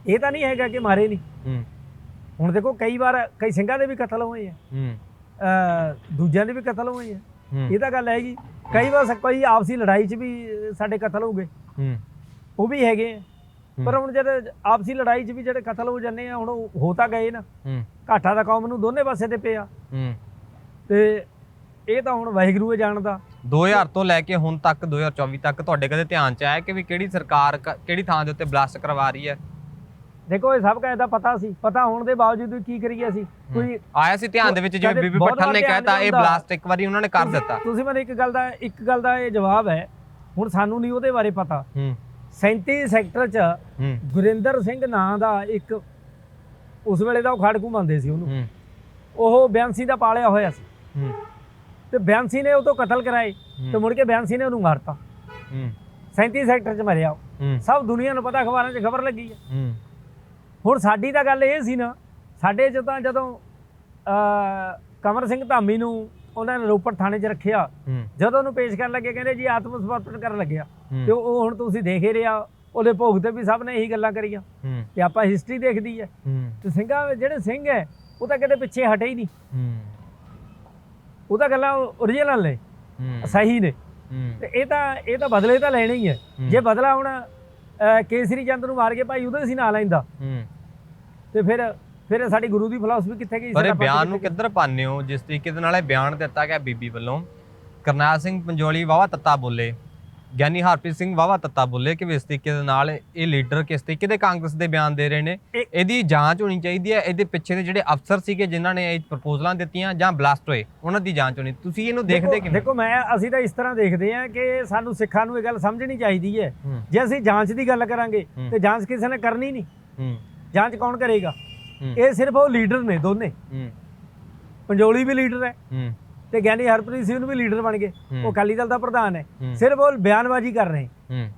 ਇਹ ਤਾਂ ਨਹੀਂ ਹੈਗਾ ਕਿ ਮਾਰੇ ਨਹੀਂ। ਹੁਣ ਦੇਖੋ ਕਈ ਵਾਰ ਕਈ ਸਿੰਘਾਂ ਦੇ ਵੀ ਕਤਲ ਹੋਏ ਆ। ਹੂੰ। ਦੂਜਿਆਂ ਦੇ ਵੀ ਕਤਲ ਹੋਏ ਆ। ਇਹ ਤਾਂ ਗੱਲ ਹੈਗੀ ਕਈ ਵਾਰ ਕੋਈ ਆਪਸੀ ਲੜਾਈ 'ਚ ਵੀ ਸਾਡੇ ਕਤਲ ਹੋ ਗਏ। ਹੂੰ। ਉਹ ਵੀ ਹੈਗੇ ਪਰ ਹੁਣ ਜਦ ਆਪਸੀ ਲੜਾਈ 'ਚ ਵੀ ਜਿਹੜੇ ਕਤਲ ਹੋ ਜਾਂਦੇ ਆ ਹੁਣ ਹੋ ਤਾਂ ਗਏ ਨਾ। ਹੂੰ। ਘਾਟਾ ਦਾ ਕੌਮ ਨੂੰ ਦੋਨੇ ਪਾਸੇ ਤੇ ਪਿਆ। ਹੂੰ। ਤੇ ਇਹ ਤਾਂ ਹੁਣ ਵਾਹਿਗੁਰੂ ਹੀ ਜਾਣਦਾ। 2000 ਤੋਂ ਲੈ ਕੇ ਹੁਣ ਤੱਕ 2024 ਤੱਕ ਤੁਹਾਡੇ ਕਦੇ ਧਿਆਨ 'ਚ ਆਇਆ ਕਿ ਵੀ ਕਿਹੜੀ ਸਰਕਾਰ ਕਿਹੜੀ ਥਾਂ ਦੇ ਉੱਤੇ ਬਲਾਸਟ ਕਰਵਾ ਰਹੀ ਹੈ? ਦੇਖੋ ਇਹ ਸਭ ਕਾ ਇਹਦਾ ਪਤਾ ਸੀ। ਪਤਾ ਹੋਣ ਦੇ ਬਾਵਜੂਦ ਵੀ ਕੀ ਕਰੀਏ ਅਸੀਂ। ਕੋਈ ਆਇਆ ਸੀ ਧਿਆਨ ਦੇ ਵਿੱਚ ਜਿਵੇਂ ਕਦੇ ਬੀਬੀ ਬਹੁਤ ਪੱਠਲ ਨੇ ਵਾਰ ਕਹਿਤਾ ਇਹ। ਬਲਾਸਟ ਇੱਕ ਵਾਰੀ ਉਹਨਾਂ ਨੇ ਕਰ ਦਿੱਤਾ। ਤੁਸੀਂ ਮੈਨੂੰ ਇੱਕ ਗੱਲ ਦਾ ਇੱਕ ਗੱਲ ਦਾ ਇਹ ਜਵਾਬ ਹੈ ਹੁਣ ਸਾਨੂੰ ਨਹੀਂ ਉਹਦੇ ਬਾਰੇ ਪਤਾ। ਹੂੰ। 37 ਸੈਕਟਰ 'ਚ ਹੂੰ। ਗੁਰਿੰਦਰ ਸਿੰਘ ਨਾਂ ਦਾ ਇੱਕ ਉਸ ਵੇਲੇ ਦਾ ਉਹ ਖੜਕੂ ਮੰਨਦੇ ਸੀ ਉਹਨੂੰ। ਹੂੰ। ਉਹ ਬਿਆੰਸੀ ਦਾ ਪਾਲਿਆ ਹੋਇਆ ਸੀ। ਹੂੰ। ਤੇ ਬਿਆੰਸੀ ਨੇ ਉਹ ਤੋਂ ਕਤਲ ਕਰਾਏ। ਤੇ ਮੁੜ ਕੇ ਬਿਆੰਸੀ ਨੇ ਉਹਨੂੰ ਮਾਰਤਾ। ਹੂੰ। 37 ਸੈਕਟਰ 'ਚ ਮਰਿਆ ਉਹ। ਹੂੰ। ਸਭ ਦੁਨੀਆ ਨੂੰ ਪਤਾ ਅਖਬਾਰਾਂ 'ਚ ਖਬਰ ਲੱਗੀ ਹੈ। ਹੂੰ। ਹੁਣ ਸਾਡੀ ਤਾਂ ਗੱਲ ਇਹ ਸੀ ਨਾ ਸਾਡੇ 'ਚ ਤਾਂ ਜਦੋਂ ਅ ਕਮਰ ਸਿੰਘ ਧਾਮੀ ਨੂੰ ਉਹਨਾਂ ਨੇ ਰੋਪੜ ਥਾਣੇ 'ਚ ਰੱਖਿਆ ਜਦੋਂ ਉਹਨੂੰ ਪੇਸ਼ ਕਰਨ ਲੱਗੇ ਕਹਿੰਦੇ ਜੀ ਆਤਮ ਸਮਰਪਣ ਕਰਨ ਲੱਗਿਆ। ਤੇ ਉਹ ਹੁਣ ਤੁਸੀਂ ਦੇਖ ਹੀ ਰਿਹਾ ਉਹਦੇ ਭੋਗ ਤੇ ਵੀ ਸਭ ਨੇ ਇਹੀ ਗੱਲਾਂ ਕਰੀਆਂ। ਤੇ ਆਪਾਂ ਹਿਸਟਰੀ ਦੇਖਦੀ ਹੈ। ਤੇ ਸਿੰਘਾਂ ਜਿਹੜੇ ਸਿੰਘ ਹੈ ਉਹ ਤਾਂ ਕਦੇ ਪਿੱਛੇ ਹਟੇ ਹੀ ਨਹੀਂ। ਉਹ ਤਾਂ ਗੱਲਾਂ ਓਰੀਜਨਲ ਨੇ ਸਹੀ ਨੇ। ਤੇ ਇਹ ਤਾਂ ਇਹ ਤਾਂ ਬਦਲੇ ਤਾਂ ਲੈਣੇ ਹੀ। ਹੈ। ਜੇ ਬਦਲਾ ਹੁਣ ਕੇਸਰੀ ਚੰਦ ਨੂੰ ਮਾਰ ਕੇ ਭਾਈ ਉਹਦੇ ਸੀ ਨਾਲ ਲੈਂਦਾ। ਹੂੰ। ਤੇ ਫਿਰ ਫਿਰ ਸਾਡੀ ਗੁਰੂ ਦੀ ਫਿਲਾਸਫੀ ਕਿੱਥੇ ਗਈ ਪਰ ਬਿਆਨ ਨੂੰ ਕਿੱਧਰ ਹੋ? ਜਿਸ ਤਰੀਕੇ ਦੇ ਨਾਲ ਇਹ ਬਿਆਨ ਦਿੱਤਾ ਗਿਆ ਬੀਬੀ ਵੱਲੋਂ। ਕਰਨਾਲ ਸਿੰਘ ਪੰਜੋਲੀ ਵਾਵਾ ਤੱਤਾ ਬੋਲੇ। ਗਿਆਨੀ ਹਰਪ੍ਰੀਤ ਸਿੰਘ ਵਾਵਾ ਤੱਤਾ ਬੋਲੇ ਕਿ ਇਸ ਤਰੀਕੇ ਦੇ ਨਾਲ ਇਹ ਲੀਡਰ ਕਿਸ ਤਰੀਕੇ ਦੇ ਕਾਂਗਰਸ ਦੇ ਬਿਆਨ ਦੇ ਰਹੇ ਨੇ। ਇਹ- ਇਹਦੀ ਜਾਂਚ ਹੋਣੀ ਚਾਹੀਦੀ ਹੈ। ਇਹਦੇ ਪਿੱਛੇ ਦੇ ਜਿਹੜੇ ਅਫਸਰ ਸੀਗੇ ਜਿਨ੍ਹਾਂ ਨੇ ਇਹ ਪ੍ਰਪੋਜ਼ਲਾਂ ਦਿੱਤੀਆਂ ਜਾਂ ਬਲਾਸਟ ਹੋਏ ਉਹਨਾਂ ਦੀ ਜਾਂਚ ਹੋਣੀ। ਤੁਸੀਂ ਇਹਨੂੰ ਦੇਖਦੇ ਦੇਖੋ- ਕਿਵੇਂ? ਦੇਖੋ ਮੈਂ ਅਸੀਂ ਤਾਂ ਇਸ ਤਰ੍ਹਾਂ ਦੇਖਦੇ ਹਾਂ ਕਿ ਸਾਨੂੰ ਸਿੱਖਾਂ ਨੂੰ ਇਹ ਗੱਲ ਸਮਝਣੀ ਚਾਹੀਦੀ ਹੈ। ਜੇ ਅਸੀਂ ਜਾਂਚ ਦੀ ਗੱਲ ਕਰਾਂਗੇ। ਤੇ ਜਾਂਚ ਕਿਸੇ ਨੇ ਕਰਨੀ ਨਹੀਂ। ਜਾਂਚ ਕੌਣ ਕਰੇਗਾ? ਇਹ ਸਿਰਫ ਉਹ ਲੀਡਰ ਨੇ ਦੋਨੇ। ਪੰਜੋਲੀ ਵੀ ਲੀਡਰ ਹੂੰ। ਤੇ ਗਿਆਨੀ ਹਰਪ੍ਰੀਤ ਸਿੰਘ ਵੀ ਲੀਡਰ ਬਣ ਗਏ। ਉਹ ਅਕਾਲੀ ਦਲ ਦਾ ਪ੍ਰਧਾਨ ਹੈ। ਸਿਰਫ ਉਹ ਬਿਆਨਬਾਜ਼ੀ ਕਰ ਰਹੇ।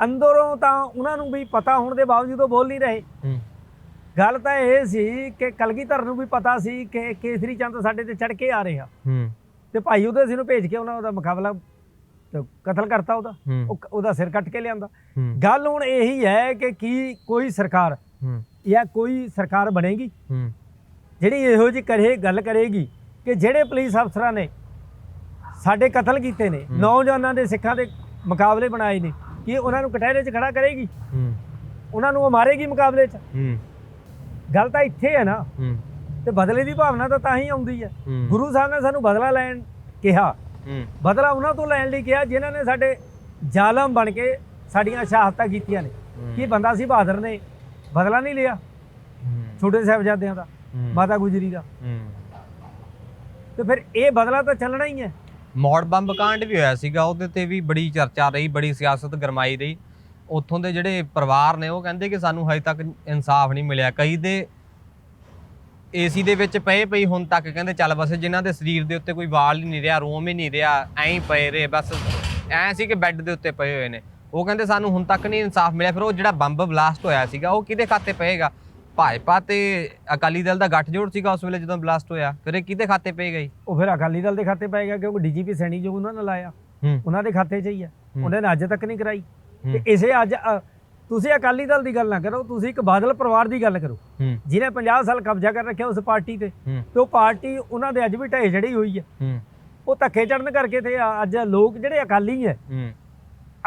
ਅੰਦਰੋਂ ਤਾਂ ਉਹਨਾਂ ਨੂੰ ਵੀ ਪਤਾ ਹੋਣ ਦੇ ਬਾਵਜੂਦ ਉਹ ਬੋਲ ਨਹੀਂ ਰਹੇ। ਗੱਲ ਤਾਂ ਇਹ ਸੀ ਕਿ ਕਲਗੀਧਰ ਨੂੰ ਵੀ ਪਤਾ ਸੀ ਕਿ ਕੇਸਰੀ ਚੰਦ ਸਾਡੇ ਤੇ ਚੜ ਕੇ ਆ ਰਿਹਾ। ਤੇ ਭਾਈ ਉਹਦੇ ਸੀ ਨੂੰ ਭੇਜ ਕੇ ਉਹਨਾਂ ਉਹਦਾ ਮੁਕਾਬਲਾ ਕਤਲ ਕਰਤਾ ਉਹਦਾ। ਉਹਦਾ ਸਿਰ ਕੱਟ ਕੇ ਲਿਆਂਦਾ। ਗੱਲ ਹੁਣ ਇਹੀ ਹੈ ਕਿ ਕੀ ਕੋਈ ਸਰਕਾਰ ਜਾਂ ਕੋਈ ਸਰਕਾਰ ਬਣੇਗੀ? ਜਿਹੜੀ ਇਹੋ ਜਿਹੀ ਕਰੇ ਗੱਲ ਕਰੇਗੀ ਕਿ ਜਿਹੜੇ ਪੁਲਿਸ ਅਫਸਰਾਂ ਨੇ ਸਾਡੇ ਕਤਲ ਕੀਤੇ ਨੇ। ਨੌਜਵਾਨਾਂ ਦੇ ਸਿੱਖਾਂ ਦੇ ਮੁਕਾਬਲੇ ਬਣਾਏ ਨੇ। ਕੀ ਉਹਨਾਂ ਨੂੰ ਕਟਹਿਰੇ 'ਚ ਖੜਾ ਕਰੇਗੀ? ਹੂੰ। ਉਹਨਾਂ ਨੂੰ ਉਹ ਮਾਰੇਗੀ ਮੁਕਾਬਲੇ 'ਚ? ਹੂੰ। ਗੱਲ ਤਾਂ ਇੱਥੇ ਹੈ ਨਾ। ਹੂੰ। ਤੇ ਬਦਲੇ ਦੀ ਭਾਵਨਾ ਤਾਂ ਤਾਂ ਹੀ ਆਉਂਦੀ ਹੈ। ਗੁਰੂ ਸਾਹਿਬ ਨੇ ਸਾਨੂੰ ਬਦਲਾ ਲੈਣ ਕਿਹਾ। ਬਦਲਾ ਉਹਨਾਂ ਤੋਂ ਲੈਣ ਲਈ ਕਿਹਾ ਜਿਨ੍ਹਾਂ ਨੇ ਸਾਡੇ ਜ਼ਾਲਮ ਬਣ ਕੇ ਸਾਡੀਆਂ ਸ਼ਹਾਦਤਾਂ ਕੀਤੀਆਂ ਨੇ। ਕੀ ਬੰਦਾ ਸੀ ਬਹਾਦਰ ਨੇ ਬਦਲਾ ਨਹੀਂ ਲਿਆ? ਛੋਟੇ ਸਾਹਿਬਜ਼ਾਦਿਆਂ ਦਾ। ਮਾਤਾ ਗੁਜਰੀ ਦਾ। ਤੇ ਫਿਰ ਇਹ ਬਦਲਾ ਤਾਂ ਚੱਲਣਾ ਹੀ ਹੈ ਮੌੜ ਬੰਬ ਕਾਂਡ ਵੀ ਹੋਇਆ ਸੀਗਾ, ਉਹਦੇ ਤੇ ਵੀ ਬੜੀ ਚਰਚਾ ਰਹੀ, ਬੜੀ ਸਿਆਸਤ ਗਰਮਾਈ ਰਹੀ। ਉੱਥੋਂ ਦੇ ਜਿਹੜੇ ਪਰਿਵਾਰ ਨੇ, ਉਹ ਕਹਿੰਦੇ ਕਿ ਸਾਨੂੰ ਹਜੇ ਤੱਕ ਇਨਸਾਫ ਨਹੀਂ ਮਿਲਿਆ। ਕਈ ਦੇ ਏਸੀ ਦੇ ਵਿੱਚ ਪਏ ਪਈ, ਹੁਣ ਤੱਕ ਕਹਿੰਦੇ ਚੱਲ ਬਸ ਜਿਨ੍ਹਾਂ ਦੇ ਸਰੀਰ ਦੇ ਉੱਤੇ ਕੋਈ ਵਾਲ ਹੀ ਨਹੀਂ ਰਿਹਾ, ਰੋਮ ਹੀ ਨਹੀਂ ਰਿਹਾ, ਐਂ ਹੀ ਪਏ ਰਹੇ, ਬਸ ਐਂ ਸੀ ਕਿ ਬੈੱਡ ਦੇ ਉੱਤੇ ਪਏ ਹੋਏ ਨੇ। ਉਹ ਕਹਿੰਦੇ ਸਾਨੂੰ ਹੁਣ ਤੱਕ ਨਹੀਂ ਇਨਸਾਫ ਮਿਲਿਆ, ਫਿਰ ਉਹ ਜਿਹੜਾ ਬੰਬ ਬਲਾਸਟ ਹੋਇਆ ਸੀਗਾ, ਉਹ ਕਿਹਦੇ ਖਾਤੇ ਪਏਗਾ? ਭਾਜਪਾ ਤੇ ਅਕਾਲੀ ਦਲ ਦਾ ਗੱਠਜੋੜ ਸੀਗਾ ਉਸ ਵੇਲੇ ਜਦੋਂ ਬਲਾਸਟ ਹੋਇਆ। ਫਿਰ ਇਹ ਕਿਹਦੇ ਖਾਤੇ ਪਏਗਾ ਜੀ ਉਹ ਫਿਰ ਅਕਾਲੀ ਦਲ ਦੇ ਖਾਤੇ ਪਏਗਾ ਕਿਉਂਕਿ ਡੀਜੀਪੀ ਸੈਣੀ ਜੋ ਉਹਨਾਂ ਨੇ ਲਾਇਆ ਹੂੰ। ਉਹਨਾਂ ਦੇ ਖਾਤੇ 'ਚ ਹੀ ਹੂੰ। ਉਹਨਾਂ ਨੇ ਅੱਜ ਤੱਕ ਨਹੀਂ ਕਰਾਈ। ਤੇ ਇਸੇ ਅੱਜ ਅ, ਤੁਸੀਂ ਅਕਾਲੀ ਦਲ ਦੀ ਗੱਲ ਨਾ ਕਰੋ ਤੁਸੀਂ ਇੱਕ ਬਾਦਲ ਪਰਿਵਾਰ ਦੀ ਗੱਲ ਕਰੋ। ਹੂੰ। ਜਿਹਨੇ 50 ਸਾਲ ਕਬਜ਼ਾ ਕਰ ਰੱਖਿਆ ਉਸ ਪਾਰਟੀ ਤੇ। ਹੂੰ। ਤੇ ਉਹ ਪਾਰਟੀ ਉਹਨਾਂ ਦੇ ਅੱਜ ਵੀ ਢਹਿ ਜੜੀ ਹੋਈ ਹੈ ਹੂੰ। ਉਹ ਧੱਕੇ ਚੜਨ ਕਰਕੇ ਤੇ ਅੱਜ ਲੋਕ ਜਿਹੜੇ ਅਕਾਲੀ ਹੈ ਹੂੰ।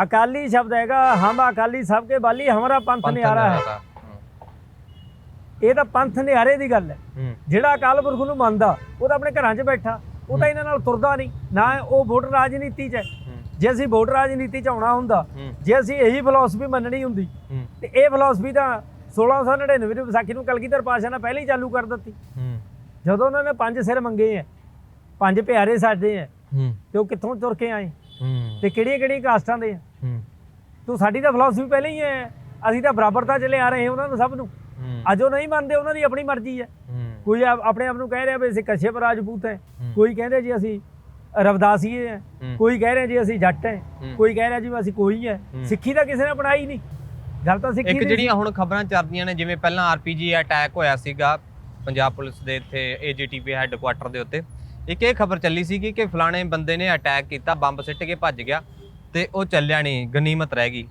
ਅਕਾਲੀ ਸ਼ਬਦ ਹੈਗਾ ਹਮ ਅਕਾਲੀ ਸਭ ਕੇ ਬਾਲੀ ਹਮਾਰਾ ਪੰਥ ਨਿਆਰਾ ਹੈ। ਇਹ ਤਾਂ ਪੰਥ ਨਿਆਰੇ ਦੀ ਗੱਲ ਹੈ। ਜਿਹੜਾ ਅਕਾਲ ਪੁਰਖ ਨੂੰ ਮੰਨਦਾ ਉਹ ਤਾਂ ਆਪਣੇ ਘਰਾਂ 'ਚ ਬੈਠਾ। ਉਹ ਤਾਂ ਇਹਨਾਂ ਨਾਲ ਤੁਰਦਾ ਨਹੀਂ। ਨਾ ਉਹ ਵੋਟ ਰਾਜਨੀਤੀ 'ਚ ਹੈ। ਜੇ ਅਸੀਂ ਵੋਟ ਰਾਜਨੀਤੀ 'ਚ ਆਉਣਾ ਹੁੰਦਾ ਜੇ ਅਸੀਂ ਇਹੀ ਫਿਲਾਸਫੀ ਮੰਨਣੀ ਹੁੰਦੀ ਤੇ ਇਹ ਫਿਲਾਸਫੀ ਤਾਂ 1699 ਦੀ ਵਿਸਾਖੀ ਨੂੰ ਕਲਗੀਧਰ ਪਾਸ਼ਾ ਨੇ ਪਹਿਲਾਂ ਹੀ ਚਾਲੂ ਕਰ ਦਿੱਤੀ। ਜਦੋਂ ਉਹਨਾਂ ਨੇ ਪੰਜ ਸਿਰ ਮੰਗੇ ਆ ਪੰਜ ਪਿਆਰੇ ਸਾਡੇ ਆ ਤੇ ਉਹ ਕਿੱਥੋਂ ਤੁਰ ਕੇ ਆਏ? ਤੇ ਕਿਹੜੀਆਂ ਕਿਹੜੀਆਂ ਕਾਸਟਾਂ ਦੇ ਆ ਤੋ ਸਾਡੀ ਤਾਂ ਫਿਲਾਸਫੀ ਪਹਿਲਾਂ ਹੀ ਹੈ। ਅਸੀਂ ਤਾਂ ਬਰਾਬਰਤਾ ਚ ਲਿਆ ਰਹੇ ਹਾਂ ਉਹਨਾਂ ਨੂੰ ਸਭ ਨੂੰ। ਅੱਜ ਉਹ ਨਹੀਂ ਮੰਨਦੇ ਉਹਨਾਂ ਦੀ ਆਪਣੀ ਮਰਜ਼ੀ ਹੈ। ਕੋਈ ਆਪ- ਆਪਣੇ ਆਪ ਨੂੰ ਕਹਿ ਰਿਹਾ ਵੀ ਅਸੀਂ ਕਸ਼ਯਪ ਰਾਜਪੂਤ ਹੈ। ਕੋਈ ਕਹਿੰਦੇ ਜੀ ਅਸੀਂ ਰਵਦਾਸੀਏ ਹੈ। ਕੋਈ ਕਹਿ ਰਿਹਾ ਜੀ ਅਸੀਂ ਜੱਟ ਹੈ। ਕੋਈ ਕਹਿ ਰਿਹਾ ਜੀ ਅਸੀਂ ਕੋਈ ਹੈ। ਸਿੱਖੀ ਤਾਂ ਕਿਸੇ ਨੇ ਅਪਣਾਈ ਨਹੀਂ। ਗੱਲ ਤਾਂ ਸਿੱਖੀ ਇੱਕ ਜਿਹੜੀਆਂ ਹੁਣ ਖਬਰਾਂ ਚੱਲਦੀਆਂ ਨੇ ਜਿਵੇਂ ਪਹਿਲਾਂ ਆਰਪੀਜੀ ਅਟੈਕ ਹੋਇਆ ਸੀਗਾ ਪੰਜਾਬ ਪੁਲਿਸ ਦੇ ਇੱਥੇ ਏਜੀਟੀਪੀ ਹੈੱਡਕੁਆਟਰ ਦੇ ਉੱਤੇ। ਇੱਕ ਇਹ ਖਬਰ ਚੱਲੀ ਸੀਗੀ ਕਿ ਫਲਾਣੇ ਬੰਦੇ ਨੇ ਅਟੈਕ ਕੀਤਾ ਬੰਬ ਸਿੱਟ ਕੇ ਭੱਜ ਗਿਆ ਤੇ ਉਹ ਚੱਲਿਆ ਨਹੀਂ ਗਨੀਮਤ ਰਹਿ ਗਈ।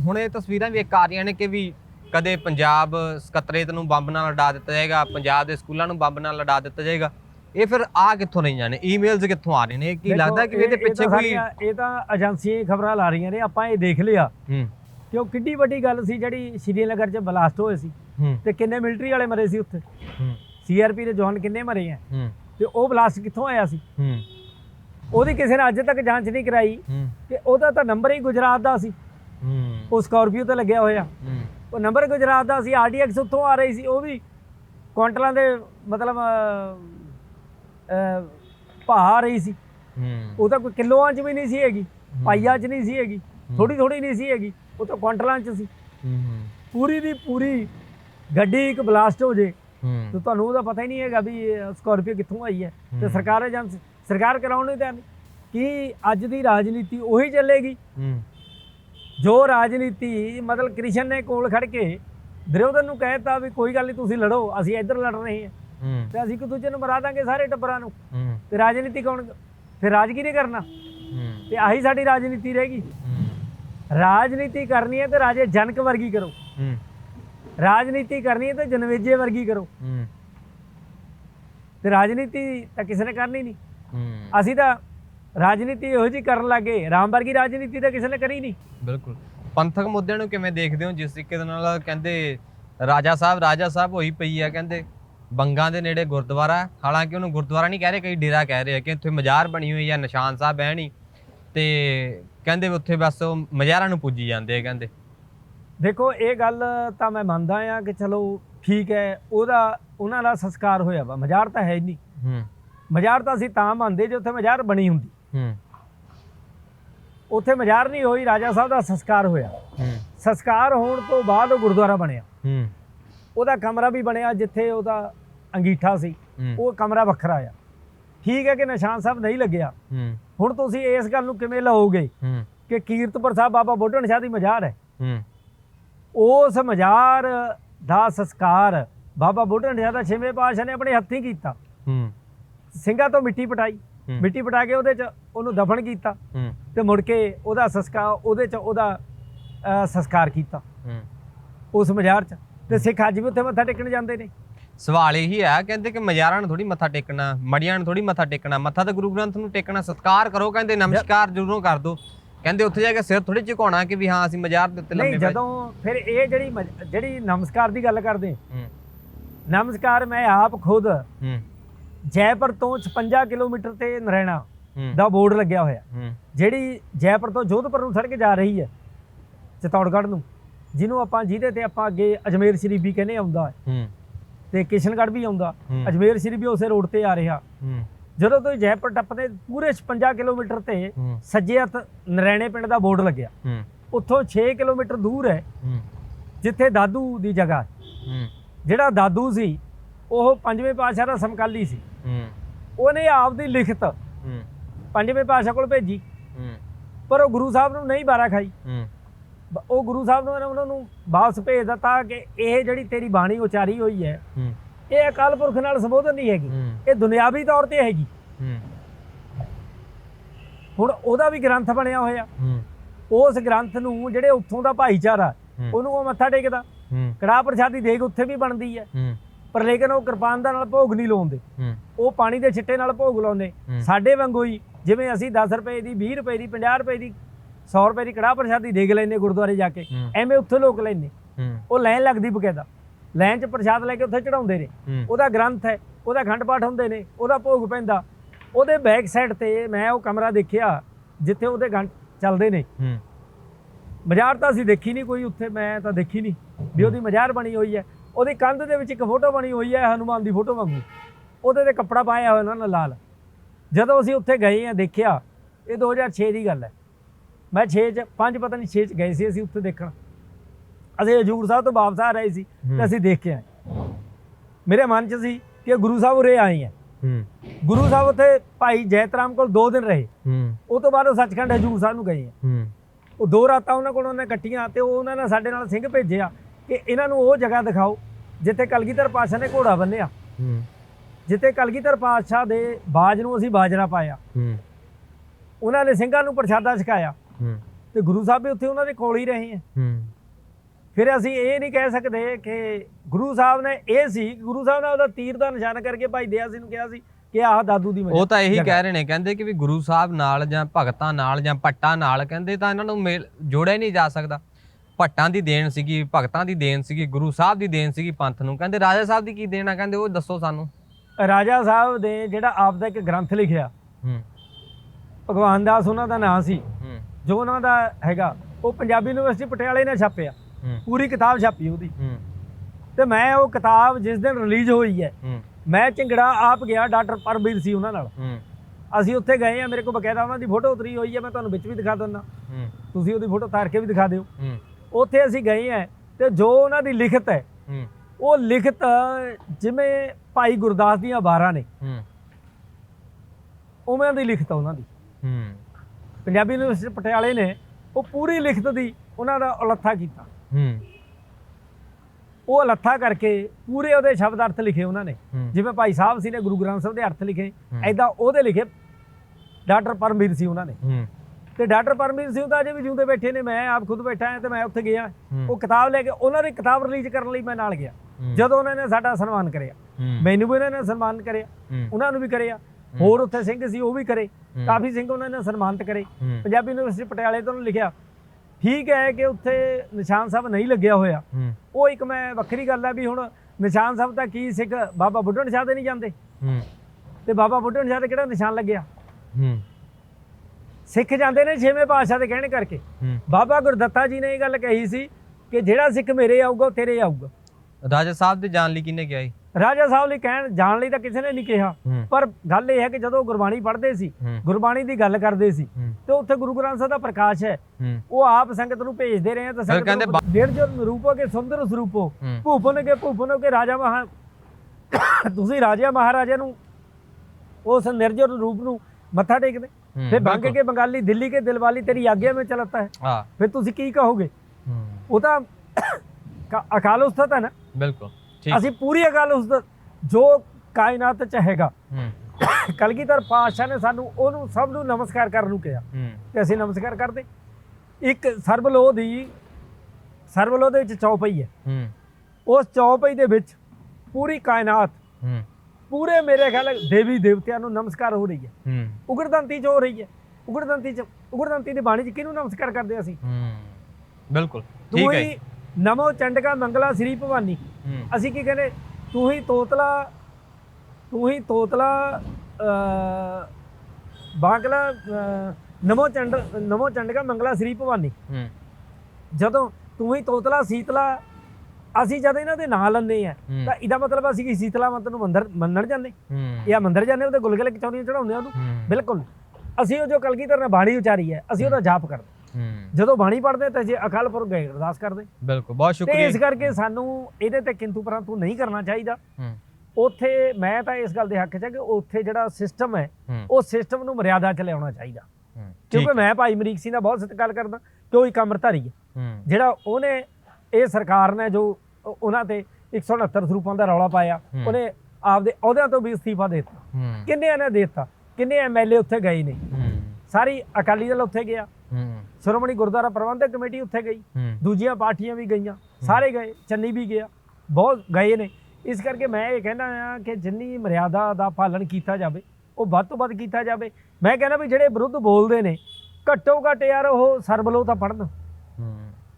ਹੁਣ ਇਹ ਤਸਵੀਰਾਂ ਵੀ ਇੱਕ ਆ ਰਹੀਆਂ ਨੇ ਕਿ ਵੀ ਕਦੇ ਪੰਜਾਬ ਸਕੱਤਰੇਤ ਨੂੰ ਬੰਬ ਨਾਲ ਲੜਾ ਦਿੱਤਾ ਜਾਏਗਾ ਪੰਜਾਬ ਦੇ ਸਕੂਲਾਂ ਨੂੰ ਬੰਬ ਨਾਲ ਲੜਾ ਦਿੱਤਾ ਜਾਏਗਾ। ਇਹ ਫਿਰ ਆ ਕਿੱਥੋਂ ਨਹੀਂ ਜਾਣੇ ਈਮੇਲਸ ਕਿੱਥੋਂ ਆ ਰਹੇ ਨੇ? ਕੀ ਲੱਗਦਾ ਕਿ ਇਹਦੇ ਇਹ- ਇਹ ਪਿੱਛੇ ਤਾਂ ਕੋਈ ਇਹ ਤਾਂ ਏਜੰਸੀਆਂ ਹੀ ਖਬਰਾਂ ਲਾ ਰਹੀਆਂ ਨੇ ਆਪਾਂ ਇਹ ਦੇਖ ਲਿਆ। ਹੂੰ। ਕਿ ਉਹ ਕਿੱਡੀ ਵੱਡੀ ਗੱਲ ਸੀ ਜਿਹੜੀ ਸ਼੍ਰੀਨਗਰ 'ਚ ਬਲਾਸਟ ਹੋਏ ਸੀ। ਤੇ ਕਿੰਨੇ ਮਿਲਟਰੀ ਵਾਲੇ ਮਰੇ ਸੀ ਉੱਥੇ? ਹੂੰ। ਸੀਆਰਪੀ ਦੇ ਜਵਾਨ ਕਿੰਨੇ ਮਰੇ ਆ? ਹੂੰ। ਤੇ ਉਹ ਬਲਾਸਟ ਕਿੱਥੋਂ ਆਇਆ ਸੀ? ਹੂੰ। ਉਹਦੀ ਕਿਸੇ ਨੇ ਅੱਜ ਤੱਕ ਜਾਂਚ ਨਹੀਂ ਕਰਾਈ ਕਿ ਉਹਦਾ ਤਾਂ ਨੰਬਰ ਹੀ ਗੁਜਰਾਤ ਦਾ ਸੀ। ਹੂੰ। ਉਹ ਸਕਾਰਪੀਓ ਤੇ ਲੱਗਿਆ ਹੋਇਆ। ਹੂੰ। ਉਹ ਨੰਬਰ ਗੁਜਰਾਤ ਦਾ ਸੀ ਆਰਡੀਐਕਸ ਉੱਥੋਂ ਆ ਰਹੀ ਸੀ ਉਹ ਵੀ ਕੁਆਂਟਲਾਂ ਦੇ ਮਤਲਬ ਭਾਅ ਆ ਰਹੀ ਸੀ। ਉਹ ਤਾਂ ਕੋਈ ਕਿਲੋਆਂ 'ਚ ਵੀ ਨਹੀਂ ਸੀ ਹੈਗੀ ਪਾਈਆ 'ਚ ਨਹੀਂ ਸੀ ਹੈਗੀ ਥੋੜੀ ਥੋੜੀ ਨਹੀਂ ਸੀ ਹੈਗੀ ਉਹ ਤਾਂ ਕੁਆਂਟਲਾਂ 'ਚ ਸੀ। ਪੂਰੀ ਦੀ ਪੂਰੀ ਗੱਡੀ ਇੱਕ ਬਲਾਸਟ ਹੋ ਜੇ ਤੇ ਤੁਹਾਨੂੰ ਉਹਦਾ ਪਤਾ ਹੀ ਨਹੀਂ ਹੈਗਾ ਵੀ ਸਕਾਰਪੀਓ ਕਿੱਥੋਂ ਆਈ ਹੈ। ਤੇ ਸਰਕਾਰ ਏਜੰਸੀ ਸਰਕਾਰ ਕਰਾਉਣ ਨਹੀਂ ਤਿਆਰ ਕੀ ਅੱਜ ਦੀ ਰਾਜਨੀਤੀ ਉਹੀ ਚੱਲੇਗੀ? ਜੋ ਰਾਜਨੀਤੀ ਮਤਲਬ ਕ੍ਰਿਸ਼ਨ ਨੇ ਕੋਲ ਖੜ ਕੇ ਦੁਰਯੋਧਨ ਨੂੰ ਕਹਿਤਾ ਵੀ ਕੋਈ ਗੱਲ ਨਹੀਂ ਤੁਸੀਂ ਲੜੋ ਅਸੀਂ ਇੱਧਰ ਲੜ ਰਹੇ ਹਾਂ। ਤੇ ਅਸੀਂ ਇੱਕ ਦੂਜੇ ਨੂੰ ਮਰਾ ਦਾਂਗੇ ਸਾਰੇ ਟੱਬਰਾਂ ਨੂੰ। ਤੇ ਰਾਜਨੀਤੀ ਕੌਣ ਫਿਰ ਰਾਜਗੀਰੀ ਕਰਨਾ। ਹੂੰ। ਤੇ ਆਹੀ ਸਾਡੀ ਰਾਜਨੀਤੀ ਰਹੇਗੀ ਰਾਜਨੀਤੀ ਕਰਨੀ ਹੈ ਤੇ ਰਾਜੇ ਜਨਕ ਵਰਗੀ ਕਰੋ। ਰਾਜਨੀਤੀ ਕਰਨੀ ਹੈ ਤੇ ਜਨਵੇਜੇ ਵਰਗੀ ਕਰੋ। ਤੇ ਰਾਜਨੀਤੀ ਤਾਂ ਕਿਸੇ ਨੇ ਕਰਨੀ ਨਹੀਂ ਅਸੀਂ ਤਾਂ ਰਾਜਨੀਤੀ ਇਹੋ ਜਿਹੀ ਕਰਨ ਲੱਗੇ ਰਾਮ ਵਰਗੀ ਰਾਜਨੀਤੀ ਤਾਂ ਕਿਸੇ ਨੇ ਕਰੀ ਨਹੀਂ। ਬਿਲਕੁਲ। ਪੰਥਕ ਮੁੱਦਿਆਂ ਨੂੰ ਕਿਵੇਂ ਦੇਖਦੇ ਹੋ? ਜਿਸ ਤਰੀਕੇ ਦੇ ਨਾਲ ਕਹਿੰਦੇ ਰਾਜਾ ਸਾਹਿਬ ਰਾਜਾ ਸਾਹਿਬ ਹੋਈ ਪਈ ਆ ਕਹਿੰਦੇ ਬੰਗਾ ਦੇ ਨੇੜੇ ਗੁਰਦੁਆਰਾ ਹੈ। ਹਾਲਾਂਕਿ ਉਹਨੂੰ ਗੁਰਦੁਆਰਾ ਨਹੀਂ ਕਹਿ ਰਹੇ ਕਈ ਡੇਰਾ ਕਹਿ ਰਹੇ ਆ ਕਿ ਇੱਥੇ ਮਜ਼ਾਰ ਬਣੀ ਹੋਈ ਆ ਨਿਸ਼ਾਨ ਸਾਹਿਬ ਹੈ ਨਹੀਂ। ਤੇ ਕਹਿੰਦੇ ਵੀ ਉੱਥੇ ਬਸ ਉਹ ਮਜ਼ਾਰਾਂ ਨੂੰ ਪੁੱਜੀ ਜਾਂਦੇ ਆ ਕਹਿੰਦੇ। ਦੇਖੋ ਇਹ ਗੱਲ ਤਾਂ ਮੈਂ ਮੰਨਦਾ ਆ ਕਿ ਚਲੋ ਠੀਕ ਹੈ ਉਹਦਾ ਉਹਨਾਂ ਦਾ ਸੰਸਕਾਰ ਹੋਇਆ ਵਾ। ਮਜ਼ਾਰ ਤਾਂ ਹੈ ਹੀ ਨਹੀਂ। ਹੂੰ। ਮਜ਼ਾਰ ਤਾਂ ਅਸੀਂ ਤਾਂ ਮੰਨਦੇ ਜੇ ਉੱਥੇ ਮਜ਼ਾਰ ਬਣੀ ਹੁੰਦੀ। ਹੂੰ। ਉੱਥੇ ਮਜ਼ਾਰ ਨਹੀਂ ਹੋਈ ਰਾਜਾ ਸਾਹਿਬ ਦਾ ਸੰਸਕਾਰ ਹੋਇਆ। ਹੂੰ। ਸੰਸਕਾਰ ਹੋਣ ਤੋਂ ਬਾਅਦ ਉਹ ਗੁਰਦੁਆਰਾ ਬਣਿਆ। ਹੂੰ। ਉਹਦਾ ਕਮਰਾ ਵੀ ਬਣਿਆ ਜਿੱਥੇ ਉਹਦਾ ਅੰਗੀਠਾ ਸੀ। ਉਹ ਕਮਰਾ ਵੱਖਰਾ ਆ। ਠੀਕ ਹੈ ਕਿ ਨਿਸ਼ਾਨ ਸਾਹਿਬ ਨਹੀਂ ਲੱਗਿਆ? ਹੂੰ। ਹੁਣ ਤੁਸੀਂ ਇਸ ਗੱਲ ਨੂੰ ਕਿਵੇਂ ਲਓਗੇ? ਹੂੰ। ਕਿ ਕੀਰਤਪੁਰ ਸਾਹਿਬ ਬਾਬਾ ਬੁੱਢਣ ਸ਼ਾਹ ਦੀ ਮਜ਼ਾਰ ਹੈ? ਹੂੰ। ਉਸ ਮਜ਼ਾਰ ਦਾ ਸੰਸਕਾਰ ਬਾਬਾ ਬੁੱਢਣ ਸ਼ਾਹ ਦਾ ਛੇਵੇਂ ਪਾਤਸ਼ਾਹ ਨੇ ਆਪਣੇ ਹੱਥੀਂ ਕੀਤਾ। ਹੂੰ। ਸਿੰਘਾਂ ਤੋਂ ਮਿੱਟੀ ਪਟਾਈ। ਹੂੰ। ਮਿੱਟੀ ਪਟਾ ਕੇ ਉਹਦੇ ਚ ਉਹਨੂੰ ਦਫਨ ਕੀਤਾ ਤੇ ਮੁੜ ਕੇ ਉਹਦਾ ਸੰਸਕਾਰ ਉਹਦੇ ਚ ਉਹਦਾ ਸੰਸਕਾਰ ਕੀਤਾ। ਉਸ ਮਜ਼ਾਰ ਚ। ਤੇ ਸਿੱਖ ਅੱਜ ਵੀ ਉੱਥੇ ਮੱਥਾ ਟੇਕਣ ਜਾਂਦੇ ਨੇ। ਸਵਾਲ ਇਹੀ ਹੈ ਕਹਿੰਦੇ ਕਿ ਮਜ਼ਾਰਾਂ ਨੂੰ ਥੋੜੀ ਮੱਥਾ ਟੇਕਣਾ ਮੜੀਆਂ ਨੂੰ ਥੋੜੀ ਮੱਥਾ ਟੇਕਣਾ ਮੱਥਾ ਤਾਂ ਗੁਰੂ ਗ੍ਰੰਥ ਨੂੰ ਟੇਕਣਾ ਸਤਕਾਰ ਕਰੋ ਕਹਿੰਦੇ ਨਮਸਕਾਰ ਜ਼ਰੂਰੋਂ ਕਰ ਦੋ। ਕਹਿੰਦੇ ਉੱਥੇ ਜਾ ਕੇ ਸਿਰ ਥੋੜੀ ਝੁਕਾਉਣਾ ਕਿ ਵੀ ਹਾਂ ਅਸੀਂ ਮਜ਼ਾਰ ਦੇ ਉੱਤੇ ਲੰਮੇ ਜਦੋਂ ਫਿਰ ਇਹ ਜਿਹੜੀ ਜਿਹੜੀ ਨਮਸਕਾਰ ਦੀ ਗੱਲ ਕਰਦੇ ਨਮਸਕਾਰ ਮੈਂ ਆਪ ਖੁਦ ਹੂੰ। ਜੈਪੁਰ ਤੋਂ 56 ਕਿਲੋਮੀਟਰ ਤੇ ਨਰੈਣਾ ਦਾ ਬੋਰਡ ਲੱਗਿਆ ਹੋਇਆ। ਜਿਹੜੀ ਜੈਪੁਰ ਤੋਂ ਜੋਧਪੁਰ ਨੂੰ ਸੜਕ ਜਾ ਰਹੀ ਹੈ ਚਤੌੜਗੜ੍ਹ ਨੂੰ ਜਿਹਨੂੰ ਆਪਾਂ ਜਿਹਦੇ ਤੇ ਆਪਾਂ ਅੱਗੇ ਅਜਮੇਰ ਸ਼ਰੀਫ ਵੀ ਕਹਿੰਦੇ ਆਉਂਦਾ ਹੈ। ਤੇ ਕਿਸ਼ਨਗੜ੍ਹ ਵੀ ਆਉਂਦਾ। ਅਜਮੇਰ ਸ਼ਰੀਫ ਵੀ ਉਸੇ ਰੋਡ ਤੇ ਆ ਰਿਹਾ। ਜਦੋਂ ਤੁਸੀਂ ਜੈਪੁਰ ਟੱਪਦੇ ਪੂਰੇ 56 ਕਿਲੋਮੀਟਰ ਤੇ ਸੱਜੇ ਹੱਥ ਨਰੈਣੇ ਪਿੰਡ ਦਾ ਬੋਰਡ ਲੱਗਿਆ। ਉੱਥੋਂ 6 ਕਿਲੋਮੀਟਰ ਦੂਰ ਹੈ। ਜਿੱਥੇ ਦਾਦੂ ਦੀ ਜਗ੍ਹਾ ਜਿਹੜਾ ਦਾਦੂ ਸੀ ਉਹ ਪੰਜਵੇਂ ਪਾਤਸ਼ਾਹ ਦਾ ਸਮਕਾਲੀ ਸੀ। ਹੂੰ। ਉਹਨੇ ਆਪਦੀ ਲਿਖਤ ਹੂੰ। ਪੰਜਵੇਂ ਪਾਤਸ਼ਾਹ ਕੋਲ ਭੇਜੀ। ਹੂੰ। ਪਰ ਉਹ ਗੁਰੂ ਸਾਹਿਬ ਨੂੰ ਨਹੀਂ ਬਾਰਾ ਖਾਈ। ਹੂੰ। ਉਹ ਗੁਰੂ ਸਾਹਿਬ ਨੂੰ ਉਹਨਾਂ- ਨੂੰ ਵਾਪਸ ਭੇਜ ਦਿੱਤਾ ਕਿ ਇਹ ਜਿਹੜੀ ਤੇਰੀ ਬਾਣੀ ਉਚਾਰੀ ਹੋਈ ਹੈ ਹੂੰ। ਇਹ ਅਕਾਲ ਪੁਰਖ ਨਾਲ ਸੰਬੋਧਨ ਨਹੀਂ ਹੈਗੀ। ਇਹ ਦੁਨਿਆਵੀ ਤੌਰ ਤੇ ਹੈਗੀ। ਹੂੰ। ਹੁਣ ਉਹਦਾ ਵੀ ਗ੍ਰੰਥ ਬਣਿਆ ਹੋਇਆ। ਹੂੰ। ਉਸ ਗ੍ਰੰਥ ਨੂੰ ਜਿਹੜੇ ਉੱਥੋਂ ਦਾ ਭਾਈਚਾਰਾ। ਉਹਨੂੰ ਉਹ ਮੱਥਾ ਟੇਕਦਾ। ਹੂੰ। ਕੜਾਹ ਪ੍ਰਸ਼ਾਦੀ ਦੇਗ ਉੱਥੇ ਵੀ ਬਣਦੀ ਹੂੰ। ਪਰ ਲੇਕਿਨ ਉਹ ਕਿਰਪਾਨ ਦਾ ਨਾਲ ਭੋਗ ਨਹੀਂ ਲਾਉਂਦੇ। ਉਹ ਪਾਣੀ ਦੇ ਛਿੱਟੇ ਨਾਲ ਭੋਗ ਲਾਉਂਦੇ। ਸਾਡੇ ਵਾਂਗੂ ਹੀ ਜਿਵੇਂ ਅਸੀਂ 10 ਰੁਪਏ ਦੀ 20 ਰੁਪਏ ਦੀ 50 ਰੁਪਏ ਦੀ 100 ਰੁਪਏ ਦੀ ਕੜਾਹ ਪ੍ਰਸ਼ਾਦੀ ਦੇਗ ਲੈਨੇ ਗੁਰਦੁਆਰੇ ਜਾ ਕੇ। ਐਵੇਂ ਉੱਥੇ ਲੋਕ ਲੈਨੇ ਉਹ ਲਾਈਨ ਲੱਗਦੀ ਬਕਾਇਦਾ। ਲਾਈਨ 'ਚ ਪ੍ਰਸ਼ਾਦ ਲੈ ਕੇ ਉੱਥੇ ਚੜਾਉਂਦੇ ਨੇ। ਉਹਦਾ ਗ੍ਰੰਥ ਹੈ ਉਹਦਾ ਖੰਡ ਪਾਠ ਹੁੰਦੇ ਨੇ ਉਹਦਾ ਭੋਗ ਪੈਂਦਾ। ਉਹਦੇ ਬੈਕ ਸਾਈਡ ਤੇ ਮੈਂ ਉਹ ਕਮਰਾ ਦੇਖਿਆ ਜਿੱਥੇ ਉਹਦੇ ਗੰਟ ਚੱਲਦੇ ਨੇ। ਮਜ਼ਾਰ ਤਾਂ ਅਸੀਂ ਦੇਖੀ ਨਹੀਂ ਕੋਈ ਉੱਥੇ ਮੈਂ ਤਾਂ ਦੇਖੀ ਨਹੀਂ ਵੀ ਉਹਦੀ ਮਜ਼ਾਰ ਬਣੀ ਹੋਈ ਹੈ। ਉਹਦੀ ਕੰਧ ਦੇ ਵਿੱਚ ਇੱਕ ਫੋਟੋ ਬਣੀ ਹੋਈ ਹੈ ਹਨੂਮਾਨ ਦੀ ਫੋਟੋ ਵਾਂਗੂ। ਉਹਦੇ ਤੇ ਕੱਪੜਾ ਪਾਇਆ ਹੋਇਆ ਉਹਨਾਂ ਨੇ ਲਾਲ। ਜਦੋਂ ਅਸੀਂ ਉੱਥੇ ਗਏ ਆ ਦੇਖਿਆ ਇਹ 2006 ਦੀ ਗੱਲ ਹੈ। ਮੈਂ 6 ਚ 5 ਪਤਾ ਨਹੀਂ 6 ਚ ਗਏ ਸੀ ਅਸੀਂ ਉੱਥੇ ਦੇਖਣ। ਅਸੀਂ ਹਜੂਰ ਸਾਹਿਬ ਤੋਂ ਵਾਪਸ ਆ ਰਹੇ ਸੀ ਤੇ ਅਸੀਂ ਦੇਖ ਕੇ ਆਏ ਮੇਰੇ ਮਨ 'ਚ ਸੀ ਕਿ ਗੁਰੂ ਸਾਹਿਬ ਉਰੇ ਆਏ ਆ ਹੂੰ। ਗੁਰੂ ਸਾਹਿਬ ਉੱਥੇ ਭਾਈ ਜੈਤਰਾਮ ਕੋਲ 2 ਦਿਨ ਰਹੇ। ਹੂੰ। ਉਹ ਤੋਂ ਬਾਅਦ ਉਹ ਸੱਚਖੰਡ ਹਜੂਰ ਸਾਹਿਬ ਨੂੰ ਗਏ ਆ ਹੂੰ। ਉਹ ਦੋ ਰਾਤਾਂ ਉਹਨਾਂ ਕੋਲ ਉਹਨੇ ਕੱਟੀਆਂ ਤੇ ਉਹ ਉਹਨਾਂ ਨੇ ਸਾਡੇ ਨਾਲ ਸਿੰਘ ਭੇਜਿਆ ਕਿ ਇਹਨਾਂ ਨੂੰ ਉਹ ਜਗ੍ਹਾ ਦਿਖਾਓ। ਜਿੱਥੇ ਕਲਗੀਧਰ ਪਾਤਸ਼ਾਹ ਨੇ ਘੋੜਾ ਬੰਨਿਆ। ਹੂੰ। ਜਿੱਥੇ ਕਲਗੀਧਰ ਪਾਤਸ਼ਾਹ ਦੇ ਬਾਜ ਨੂੰ ਅਸੀਂ ਬਾਜਰਾ ਪਾਇਆ। ਹੂੰ। ਉਹਨਾਂ ਨੇ ਸਿੰਘਾਂ ਨੂੰ ਪ੍ਰਸ਼ਾਦਾ ਛਕਾਇਆ। ਹੂੰ। ਤੇ ਗੁਰੂ ਸਾਹਿਬ ਵੀ ਉੱਥੇ ਉਹਨਾਂ ਦੇ ਕੋਲ ਹੀ ਰਹੇ ਆ ਹੂੰ। ਫਿਰ ਅਸੀਂ ਇਹ ਨਹੀਂ ਕਹਿ ਸਕਦੇ ਕਿ ਗੁਰੂ ਸਾਹਿਬ ਨੇ ਇਹ ਸੀ ਕਿ ਗੁਰੂ ਸਾਹਿਬ ਨੇ ਉਹਦਾ ਤੀਰ ਦਾ ਨਿਸ਼ਾਨ ਕਰਕੇ ਭਾਈ ਦਇਆ ਸਿੰਘ ਨੂੰ ਕਿਹਾ ਸੀ ਕਿ ਆਹ ਦਾਦੂ ਦੀ ਉਹ ਤਾਂ ਇਹੀ ਕਹਿ ਰਹੇ ਨੇ ਕਹਿੰਦੇ ਕਿ ਵੀ ਗੁਰੂ ਸਾਹਿਬ ਨਾਲ ਜਾਂ ਭਗਤਾਂ ਨਾਲ ਜਾਂ ਪੱਟਾਂ ਨਾਲ ਕਹਿੰਦੇ ਤਾਂ ਇਹਨਾਂ ਨੂੰ ਮੇਲ ਜੋੜਿਆ ਨਹੀਂ ਜਾ ਸਕਦਾ। ਭੱਟਾਂ ਦੀ ਦੇਣ ਸੀਗੀ ਭਗਤਾਂ ਦੀ ਦੇਣ ਸੀਗੀ ਗੁਰੂ ਸਾਹਿਬ ਦੀ ਦੇਣ ਸੀਗੀ ਪੰਥ ਨੂੰ। ਕਹਿੰਦੇ ਰਾਜਾ ਸਾਹਿਬ ਦੀ ਕੀ ਦੇਣ ਆ? ਕਹਿੰਦੇ ਉਹ ਦੱਸੋ ਸਾਨੂੰ। ਰਾਜਾ ਸਾਹਿਬ ਦੇ ਜਿਹੜਾ ਆਪ ਦਾ ਇੱਕ ਗ੍ਰੰਥ ਲਿਖਿਆ ਹੂੰ। ਭਗਵਾਨ ਦਾਸ ਉਹਨਾਂ ਦਾ ਨਾਂ ਸੀ। ਹੂੰ। ਜੋ ਉਹਨਾਂ ਦਾ ਹੈਗਾ ਉਹ ਪੰਜਾਬੀ ਯੂਨੀਵਰਸਿਟੀ ਪਟਿਆਲੇ ਨੇ ਛਾਪਿਆ। ਪੂਰੀ ਕਿਤਾਬ ਛਾਪੀ ਉਹਦੀ। ਹੂੰ। ਤੇ ਮੈਂ ਉਹ ਕਿਤਾਬ ਜਿਸ ਦਿਨ ਰਿਲੀਜ਼ ਹੋਈ ਹੈ ਮੈਂ ਝਿੰਗੜਾ ਆਪ ਗਿਆ ਡਾਕਟਰ ਪਰਮਵੀਰ ਸੀ ਉਹਨਾਂ ਨਾਲ। ਅਸੀਂ ਉੱਥੇ ਗਏ ਆ ਮੇਰੇ ਕੋਲ ਬਕਾਇਦਾ ਉਹਨਾਂ ਦੀ ਫੋਟੋ ਉਤਰੀ ਹੋਈ ਹੈ ਮੈਂ ਤੁਹਾਨੂੰ ਵਿੱਚ ਵੀ ਦਿਖਾ ਦਿੰਦਾ। ਤੁਸੀਂ ਉਹਦੀ ਫੋਟੋ ਤਾਰ ਕੇ ਵੀ ਦਿਖਾ ਦਿਓ। ਉੱਥੇ ਅਸੀਂ ਗਏ ਆ ਤੇ ਜੋ ਉਹਨਾਂ ਦੀ ਲਿਖਤ ਹੈ ਉਹ ਲਿਖਤ ਜਿਵੇਂ ਭਾਈ ਗੁਰਦਾਸ ਦੀਆਂ ਵਾਰਾਂ ਨੇ ਹੂੰ। ਉਵੇਂ ਦੀ ਲਿਖਤ ਉਹਨਾਂ ਦੀ। ਹੂੰ। ਪੰਜਾਬੀ ਯੂਨੀਵਰਸਿਟੀ ਪਟਿਆਲੇ ਨੇ ਉਹ ਪੂਰੀ ਲਿਖਤ ਦੀ ਉਹਨਾਂ ਦਾ ਉਲੱਥਾ ਕੀਤਾ। ਹੂੰ। ਉਹ ਉਲੱਥਾ ਕਰਕੇ ਪੂਰੇ ਉਹਦੇ ਸ਼ਬਦ ਅਰਥ ਲਿਖੇ ਉਹਨਾਂ ਨੇ। ਜਿਵੇਂ ਭਾਈ ਸਾਹਿਬ ਸੀ ਨੇ ਗੁਰੂ ਗ੍ਰੰਥ ਸਾਹਿਬ ਦੇ ਅਰਥ ਲਿਖੇ। ਐਦਾਂ ਉਹਦੇ ਲਿਖੇ ਡਾਕਟਰ ਪਰਮਵੀਰ ਸੀ ਉਹਨਾਂ ਨੇ ਹੂੰ। ਤੇ ਡਾਕਟਰ ਪਰਮਵੀਰ ਸਿੰਘ ਤਾਂ ਅਜੇ ਵੀ ਜਿਉਂਦੇ ਬੈਠੇ ਨੇ ਮੈਂ ਆਪ ਖੁਦ ਬੈਠਾ ਹਾਂ ਤੇ ਮੈਂ ਉੱਥੇ ਗਿਆ। ਉਹ ਕਿਤਾਬ ਲੈ ਕੇ ਉਹਨਾਂ ਦੀ ਕਿਤਾਬ ਰਿਲੀਜ਼ ਕਰਨ ਲਈ ਮੈਂ ਨਾਲ ਗਿਆ। ਜਦੋਂ ਉਹਨਾਂ ਨੇ ਸਾਡਾ ਸਨਮਾਨ ਕਰਿਆ। ਮੈਨੂੰ ਵੀ ਉਹਨਾਂ ਨੇ ਸਨਮਾਨ ਕਰਿਆ ਉਹਨਾਂ ਨੂੰ ਵੀ ਕਰਿਆ। ਹੋਰ ਉੱਥੇ ਸਿੰਘ ਸੀ ਉਹ ਵੀ ਕਰੇ। ਕਾਫੀ ਸਿੰਘ ਉਹਨਾਂ ਨੇ ਸਨਮਾਨਿਤ ਕਰੇ। ਪੰਜਾਬੀ ਯੂਨੀਵਰਸਿਟੀ ਪਟਿਆਲੇ ਤੋਂ ਲਿਖਿਆ। ਠੀਕ ਹੈ ਕਿ ਉੱਥੇ ਨਿਸ਼ਾਨ ਸਾਹਿਬ ਨਹੀਂ ਲੱਗਿਆ ਹੋਇਆ। ਉਹ ਇੱਕ ਮੈਂ ਵੱਖਰੀ ਗੱਲ ਹੈ ਵੀ ਹੁਣ ਨਿਸ਼ਾਨ ਸਾਹਿਬ ਤਾਂ ਕੀ ਸਿੱਖ ਬਾਬਾ ਬੁੱਢਣ ਸ਼ਾਹ ਦੇ ਨਹੀਂ ਜਾਂਦੇ। ਤੇ ਬਾਬਾ ਬੁੱਢਣ ਸ਼ਾਹ ਦੇ ਕਿਹੜਾ ਨਿਸ਼ਾਨ ਲੱਗਿਆ? ਸਿੱਖ ਜਾਂਦੇ ਨੇ ਛੇਵੇਂ ਪਾਤਸ਼ਾਹ ਦੇ ਕਹਿਣੇ ਕਰਕੇ। ਬਾਬਾ ਗੁਰਦੱਤਾ ਜੀ ਨੇ ਇਹ ਗੱਲ ਕਹੀ ਸੀ ਕਿ ਜਿਹੜਾ ਸਿੱਖ ਮੇਰੇ ਆਊਗਾ ਉਹ ਤੇਰੇ ਆਊਗਾ। ਰਾਜਾ ਸਾਹਿਬ ਦੇ ਜਾਣ ਲਈ ਕਿਹਨੇ ਕਿਹਾ ਸੀ? ਰਾਜਾ ਸਾਹਿਬ ਲਈ ਕਹਿਣ ਜਾਣ ਲਈ ਤਾਂ ਕਿਸੇ ਨੇ ਨਹੀਂ ਕਿਹਾ। ਪਰ ਗੱਲ ਇਹ ਹੈ ਕਿ ਜਦੋਂ ਗੁਰਬਾਣੀ ਪੜ੍ਹਦੇ ਸੀ ਗੁਰਬਾਣੀ ਦੀ ਗੱਲ ਕਰਦੇ ਸੀ ਤੇ ਉੱਥੇ ਗੁਰੂ ਗ੍ਰੰਥ ਸਾਹਿਬ ਦਾ ਪ੍ਰਕਾਸ਼ ਹੈ। ਉਹ ਆਪ ਸੰਗਤ ਨੂੰ ਭੇਜਦੇ ਰਹੇ ਤਾਂ ਸੰਗਤ ਨੂੰ ਡੇਢ ਜੋ ਰੂਪੋ ਕੇ ਸੁੰਦਰ ਸਰੂਪੋ ਹੂੰ। ਭੂਪਨ ਕੇ ਭੂਪਨ ਕੇ ਰਾਜਾ ਮਹਾ (coughs) ਤੁਸੀਂ ਰਾਜਾ ਮਹਾਰਾਜਾ ਨੂੰ ਉਸ ਨਿਰਜਰ ਰੂਪ ਨੂੰ ਮੱਥਾ ਟੇਕਦੇ? ਫਿਰ ਬਿਲਕੁਲ। ਕੇ ਬੰਗਾਲੀ ਦਿੱਲੀ ਕੇ ਦਿਲਵਾਲੀ ਤੇਰੀ ਆਗਿਆ ਵਿੱਚ ਚਲਤਾ ਹੈ। ਹਾਂ। ਫਿਰ ਤੁਸੀਂ ਕੀ ਕਹੋਗੇ? ਉਹ ਤਾਂ ਅਕਾਲ ਉਸਤਤ ਹੈ ਨਾ? ਬਿਲਕੁਲ ਠੀਕ। ਅਸੀਂ ਪੂਰੀ ਅਕਾਲ ਉਸਤਤ ਜੋ ਕਾਇਨਾਤ ਚ ਹੈਗਾ। ਹੂੰ। ਕਲਗੀਧਰ ਪਾਤਸ਼ਾਹ ਨੇ ਸਾਨੂੰ ਉਹਨੂੰ ਸਭ ਨੂੰ ਨਮਸਕਾਰ ਕਰਨ ਨੂੰ ਕਿਹਾ। ਤੇ ਅਸੀਂ ਨਮਸਕਾਰ ਕਰਦੇ। ਇੱਕ ਸਰਬਲੋਹ ਦੀ ਸਰਬਲੋਹ ਦੇ ਵਿੱਚ ਚੌਪਈ ਹੈ। ਹੂੰ। ਉਸ ਚੌਪਈ ਦੇ ਵਿੱਚ ਪੂਰੀ ਕਾਇਨਾਤ ਹੂੰ। ਪੂਰੇ ਮੇਰੇ ਖਿਆਲ ਦੇਵੀ ਦੇਵਤਿਆਂ ਨੂੰ ਨਮਸਕਾਰ ਹੋ ਰਹੀ ਹੈ। ਹੂੰ। ਉਗੜਦੰਤੀ ਚ ਹੋ ਰਹੀ ਹੈ। ਉਗੜਦੰਤੀ ਚ ਉਗੜਦੰਤੀ ਦੀ ਬਾਣੀ ਚ ਕਿਹਨੂੰ ਨਮਸਕਾਰ ਕਰਦੇ ਅਸੀਂ? ਹੂੰ। ਬਿਲਕੁਲ। ਠੀਕ ਹੈ ਨਮੋ ਚੰਡਕਾ ਮੰਗਲਾ ਸ੍ਰੀ ਭਵਾਨੀ। ਅਸੀਂ ਕੀ ਕਹਿੰਦੇ ਤੂੰ ਹੀ ਤੋਤਲਾ ਤੂੰ ਹੀ ਤੋਤਲਾ ਬਾਗਲਾ ਨਮੋ ਚੰਡ ਨਮੋ ਚੰਡਕਾ ਮੰਗਲਾ ਸ੍ਰੀ ਭਵਾਨੀ। ਹੂੰ। ਜਦੋਂ ਤੂੰ ਹੀ ਤੋਤਲਾ ਸੀਤਲਾ ਅਸੀਂ ਜਦ ਇਹਨਾਂ ਦੇ ਨਾਂ ਲੰਨੇ ਆ। ਤਾਂ ਇਹਦਾ ਮਤਲਬ ਅਸੀਂ ਕੀ ਸੀਤਲਾ ਮੰਤ ਨੂੰ ਮੰਦਰ ਮੰਨਣ ਜਾਂਦੇ। ਜਾਂ ਮੰਦਰ ਜਾਂਦੇ ਉਹਦੇ ਗੁਲਗੁਲੇ ਕਚੌਰੀਆਂ ਚੜਾਉਂਦੇ ਆ ਉਹਨੂੰ। ਬਿਲਕੁਲ। ਅਸੀਂ ਉਹ ਜੋ ਕਲਗੀਧਰ ਨੇ ਬਾਣੀ ਉਚਾਰੀ ਹੈ ਅਸੀਂ ਉਹਦਾ ਜਾਪ ਕਰਦੇ ਜਦੋਂ ਬਾਣੀ ਪੜ੍ਹਦੇ ਤਾਂ ਜੇ ਅਕਾਲਪੁਰ ਗਏ ਅਰਦਾਸ ਕਰਦੇ ਬਿਲਕੁਲ ਬਹੁਤ ਤੇ ਸ਼ੁਕਰੀਆ। ਇਸ ਕਰਕੇ ਸਾਨੂੰ ਇਹਦੇ ਤੇ ਕਿੰਤੂ ਪਰੰਤੂ ਨਹੀਂ ਕਰਨਾ ਚਾਹੀਦਾ। ਉੱਥੇ ਮੈਂ ਤਾਂ ਇਸ ਗੱਲ ਦੇ ਹੱਕ 'ਚ ਹਾਂ ਕਿ ਉੱਥੇ ਜਿਹੜਾ ਸਿਸਟਮ ਹੈ ਉਹ ਸਿਸਟਮ ਨੂੰ ਮਰਿਆਦਾ 'ਚ ਲਿਆਉਣਾ ਚਾਹੀਦਾ। ਕਿਉਂਕਿ ਮੈਂ ਭਾਈ ਮਰੀਕ ਸਿੰਘ ਦਾ ਬਹੁਤ ਸਤਿਕਾਰ ਕਰਦਾ ਕਿ ਉਹ ਇੱਕ ਅੰਮ੍ਰਿਤਧਾਰੀ ਹੈ। ਹੂੰ। ਜਿਹੜਾ ਉਹਨੇ ਇਹ ਸਰਕਾਰ ਨੇ ਜੋ ਉਹ- ਉਹਨਾਂ ਤੇ 169 ਸਰੂਪਾਂ ਦਾ ਰੌਲਾ ਪਾਇਆ। ਹੂੰ। ਉਹਨੇ ਆਪਦੇ ਅਹੁਦਿਆਂ ਤੋਂ ਵੀ ਅਸਤੀਫਾ ਦੇ ਦਿੱਤਾ। ਹੂੰ। ਕਿੰਨਿਆਂ ਨੇ ਦੇ ਦਿੱਤਾ? ਕਿੰਨੇ ਐਮਐਲਏ ਉੱਥੇ ਗਏ ਨੇ? ਹੂੰ। ਸਾਰੀ ਅਕਾਲੀ ਦਲ ਉੱਥੇ ਗਿਆ। ਹੂੰ। ਸ਼੍ਰੋਮਣੀ ਗੁਰਦੁਆਰਾ ਪ੍ਰਬੰਧਕ ਕਮੇਟੀ ਉੱਥੇ ਗਈ। ਹੂੰ। ਦੂਜੀਆਂ ਪਾਰਟੀਆਂ ਵੀ ਗਈਆਂ। ਸਾਰੇ ਗਏ। ਚੰਨੀ ਵੀ ਗਿਆ। ਬਹੁਤ ਗਏ ਨੇ। ਇਸ ਕਰਕੇ ਮੈਂ ਇਹ ਕਹਿੰਦਾ ਆ ਕਿ ਜਿੰਨੀ ਮਰਿਆਦਾ ਦਾ ਪਾਲਣ ਕੀਤਾ ਜਾਵੇ ਉਹ ਵੱਧ ਤੋਂ ਵੱਧ ਕੀਤਾ ਜਾਵੇ। ਮੈਂ ਕਹਿੰਦਾ ਵੀ ਜਿਹੜੇ ਵਿਰੁੱਧ ਬੋਲਦੇ ਨੇ ਘੱਟੋ ਘੱਟ ਯਾਰ ਉਹ ਸਰਬਲੋ ਤਾਂ ਪੜਨ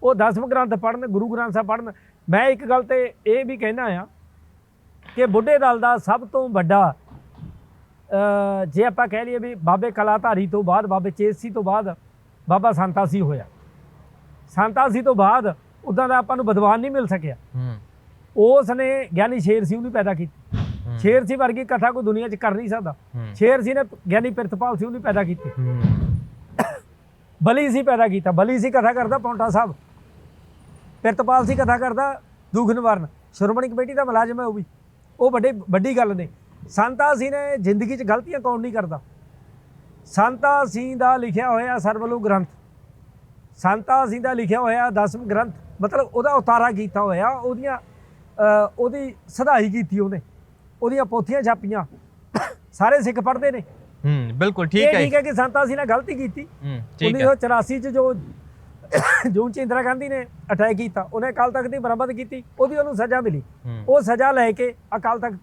ਉਹ ਦਸਮ ਗ੍ਰੰਥ ਪੜਨ ਗੁਰੂ ਗ੍ਰੰਥ ਸਾਹਿਬ ਪੜਨ ਮੈਂ ਇੱਕ ਗੱਲ ਤੇ ਇਹ ਵੀ ਕਹਿਣਾ ਆ ਕਿ ਬੁੱਢੇ ਦਲ ਦਾ ਸਭ ਤੋਂ ਵੱਡਾ ਜੇ ਆਪਾਂ ਕਹਿ ਲਈਏ ਵੀ ਬਾਬੇ ਕਲਾਧਾਰੀ ਤੋਂ ਬਾਅਦ ਬਾਬੇ ਚੇਤਸੀ ਤੋਂ ਬਾਅਦ ਬਾਬਾ ਸੰਤਾਸੀ ਹੋਇਆ। ਸੰਤਾਸੀ ਤੋਂ ਬਾਅਦ ਉਦਾਂ ਦਾ ਆਪਾਂ ਨੂੰ ਵਿਦਵਾਨ ਨਹੀਂ ਮਿਲ ਸਕਿਆ। ਹੂੰ। ਉਸ ਨੇ ਗਿਆਨੀ ਸ਼ੇਰ ਸਿੰਘ ਨੂੰ ਪੈਦਾ ਕੀਤੀ। ਸ਼ੇਰ ਸਿੰਘ ਵਰਗੀ ਕਥਾ ਕੋਈ ਦੁਨੀਆ 'ਚ ਕਰ ਨਹੀਂ ਸਕਦਾ। ਸ਼ੇਰ ਸਿੰਘ ਨੇ ਗਿਆਨੀ ਪ੍ਰਿਤਪਾਲ ਸਿੰਘ ਨੂੰ ਪੈਦਾ ਕੀਤੀ। ਬਲੀ ਸੀ ਪੈਦਾ ਕੀਤਾ। ਬਲੀ ਸੀ ਕਥਾ ਕਰਦਾ ਪੌਂਟਾ ਸਾਹਿਬ। ਪ੍ਰਿਤਪਾਲ ਸੀ ਕਥਾ ਕਰਦਾ ਦੁੱਖ ਨਿਵਾਰਨ ਸ਼੍ਰੋਮਣੀ ਕਮੇਟੀ ਦਾ ਮੁਲਾਜ਼ਮ ਹੈ ਉਹ ਵੀ। ਉਹ ਵੱਡੇ ਵੱਡੀ ਗੱਲ ਨੇ। ਸੰਤਾ ਸਿੰਘ ਨੇ ਜ਼ਿੰਦਗੀ 'ਚ ਗਲਤੀਆਂ ਕੌਣ ਨਹੀਂ ਕਰਦਾ। ਸੰਤਾ ਸਿੰਘ ਦਾ ਲਿਖਿਆ ਹੋਇਆ ਸਰਵਲੂ ਗ੍ਰੰਥ। ਸੰਤਾ ਸਿੰਘ ਦਾ ਲਿਖਿਆ ਹੋਇਆ ਦਸਮ ਗ੍ਰੰਥ। ਮਤਲਬ ਉਹਦਾ ਉਤਾਰਾ ਕੀਤਾ ਹੋਇਆ ਉਹਦੀਆਂ ਉਹਦੀ ਸਦਾਈ ਕੀਤੀ ਉਹਨੇ। ਉਹਦੀਆਂ ਪੋਥੀਆਂ ਛਾਪੀਆਂ। ਸਾਰੇ ਸਿੱਖ ਪੜ੍ਹਦੇ ਨੇ। ਹੂੰ ਬਿਲਕੁਲ ਠੀਕ ਹੈ ਠੀਕ ਹੈ ਕਿ ਸੰਤਾ ਸਿੰਘ ਨੇ ਗਲਤੀ ਕੀਤੀ। ਹੂੰ ਠੀਕ ਹੈ। 1984 ਚ ਜੋ ਜੂਨ ਚ ਇੰਦਰਾ ਗਾਂਧੀ ਨੇ ਅਟੈਕ ਕੀਤਾ ਉਹਨੇ ਅਕਾਲ ਤਖਤ ਦੀ ਬਰਾਬਰ ਕੀਤੀ ਉਹਦੀ ਉਹਨੂੰ ਸਜ਼ਾ ਮਿਲੀ। ਉਹ ਸਜ਼ਾ ਲੈ ਕੇ ਅਕਾਲ ਤਖਤ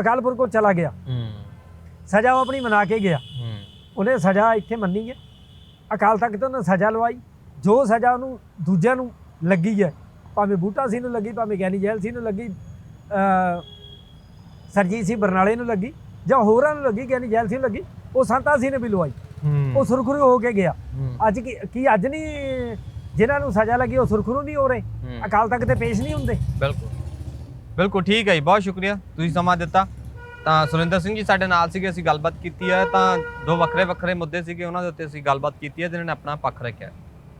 ਅਕਾਲਪੁਰ ਕੋਲ ਚਲਾ ਗਿਆ। ਸਜ਼ਾ ਉਹ ਆਪਣੀ ਮਨਾ ਕੇ ਗਿਆ। ਉਹਨੇ ਸਜ਼ਾ ਇੱਥੇ ਮੰਨੀ ਹੈ। ਅਕਾਲ ਤਖਤ ਤੋਂ ਉਹਨੇ ਸਜ਼ਾ ਲਵਾਈ। ਜੋ ਸਜ਼ਾ ਉਹਨੂੰ ਦੂਜਿਆਂ ਨੂੰ ਲੱਗੀ ਹੈ ਭਾਵੇਂ ਬੂਟਾ ਸਿੰਘ ਨੂੰ ਲੱਗੀ ਭਾਵੇਂ ਗਿਆਨੀ ਜੈਲ ਸਿੰਘ ਨੂੰ ਲੱਗੀ ਸਰਜੀਤ ਸਿੰਘ ਬਰਨਾਲੇ ਨੂੰ ਲੱਗੀ ਜਾਂ ਹੋਰਾਂ ਨੂੰ ਲੱਗੀ ਗਿਆਨੀ ਜੈਲ ਸਿੰਘ ਨੂੰ ਲੱਗੀ ਉਹ ਸੰਤਾ ਸਿੰਘ ਨੇ ਵੀ ਲਵਾਈ। ਉਹ ਸੁਰਖਰੂ ਹੋ ਕੇ ਗਿਆ। ਅੱਜ ਕੀ ਕੀ ਅੱਜ ਨਹੀਂ ਜਿਨ੍ਹਾਂ ਨੂੰ ਸਜ਼ਾ ਲੱਗੀ ਉਹ ਸੁਰਖਰੂ ਨਹੀਂ ਹੋ ਰਹੇ। ਅਕਾਲ ਤਖਤ ਤੇ ਪੇਸ਼ ਨਹੀਂ ਹੁੰਦੇ। ਬਿਲਕੁਲ। ਬਿਲਕੁਲ ਠੀਕ ਹੈ ਜੀ ਬਹੁਤ ਸ਼ੁਕਰੀਆ ਤੁਸੀਂ ਸਮਾਂ ਦਿੱਤਾ। ਤਾਂ ਸੁਰਿੰਦਰ ਸਿੰਘ ਜੀ ਸਾਡੇ ਨਾਲ ਸੀਗੇ ਅਸੀਂ ਗੱਲਬਾਤ ਕੀਤੀ ਹੈ। ਤਾਂ ਦੋ ਵੱਖਰੇ ਵੱਖਰੇ ਮੁੱਦੇ ਸੀਗੇ ਉਹਨਾਂ ਦੇ ਉੱਤੇ ਅਸੀਂ ਗੱਲਬਾਤ ਕੀਤੀ ਹੈ ਜਿਨ੍ਹਾਂ ਨੇ ਆਪਣਾ ਪੱਖ ਰੱਖਿਆ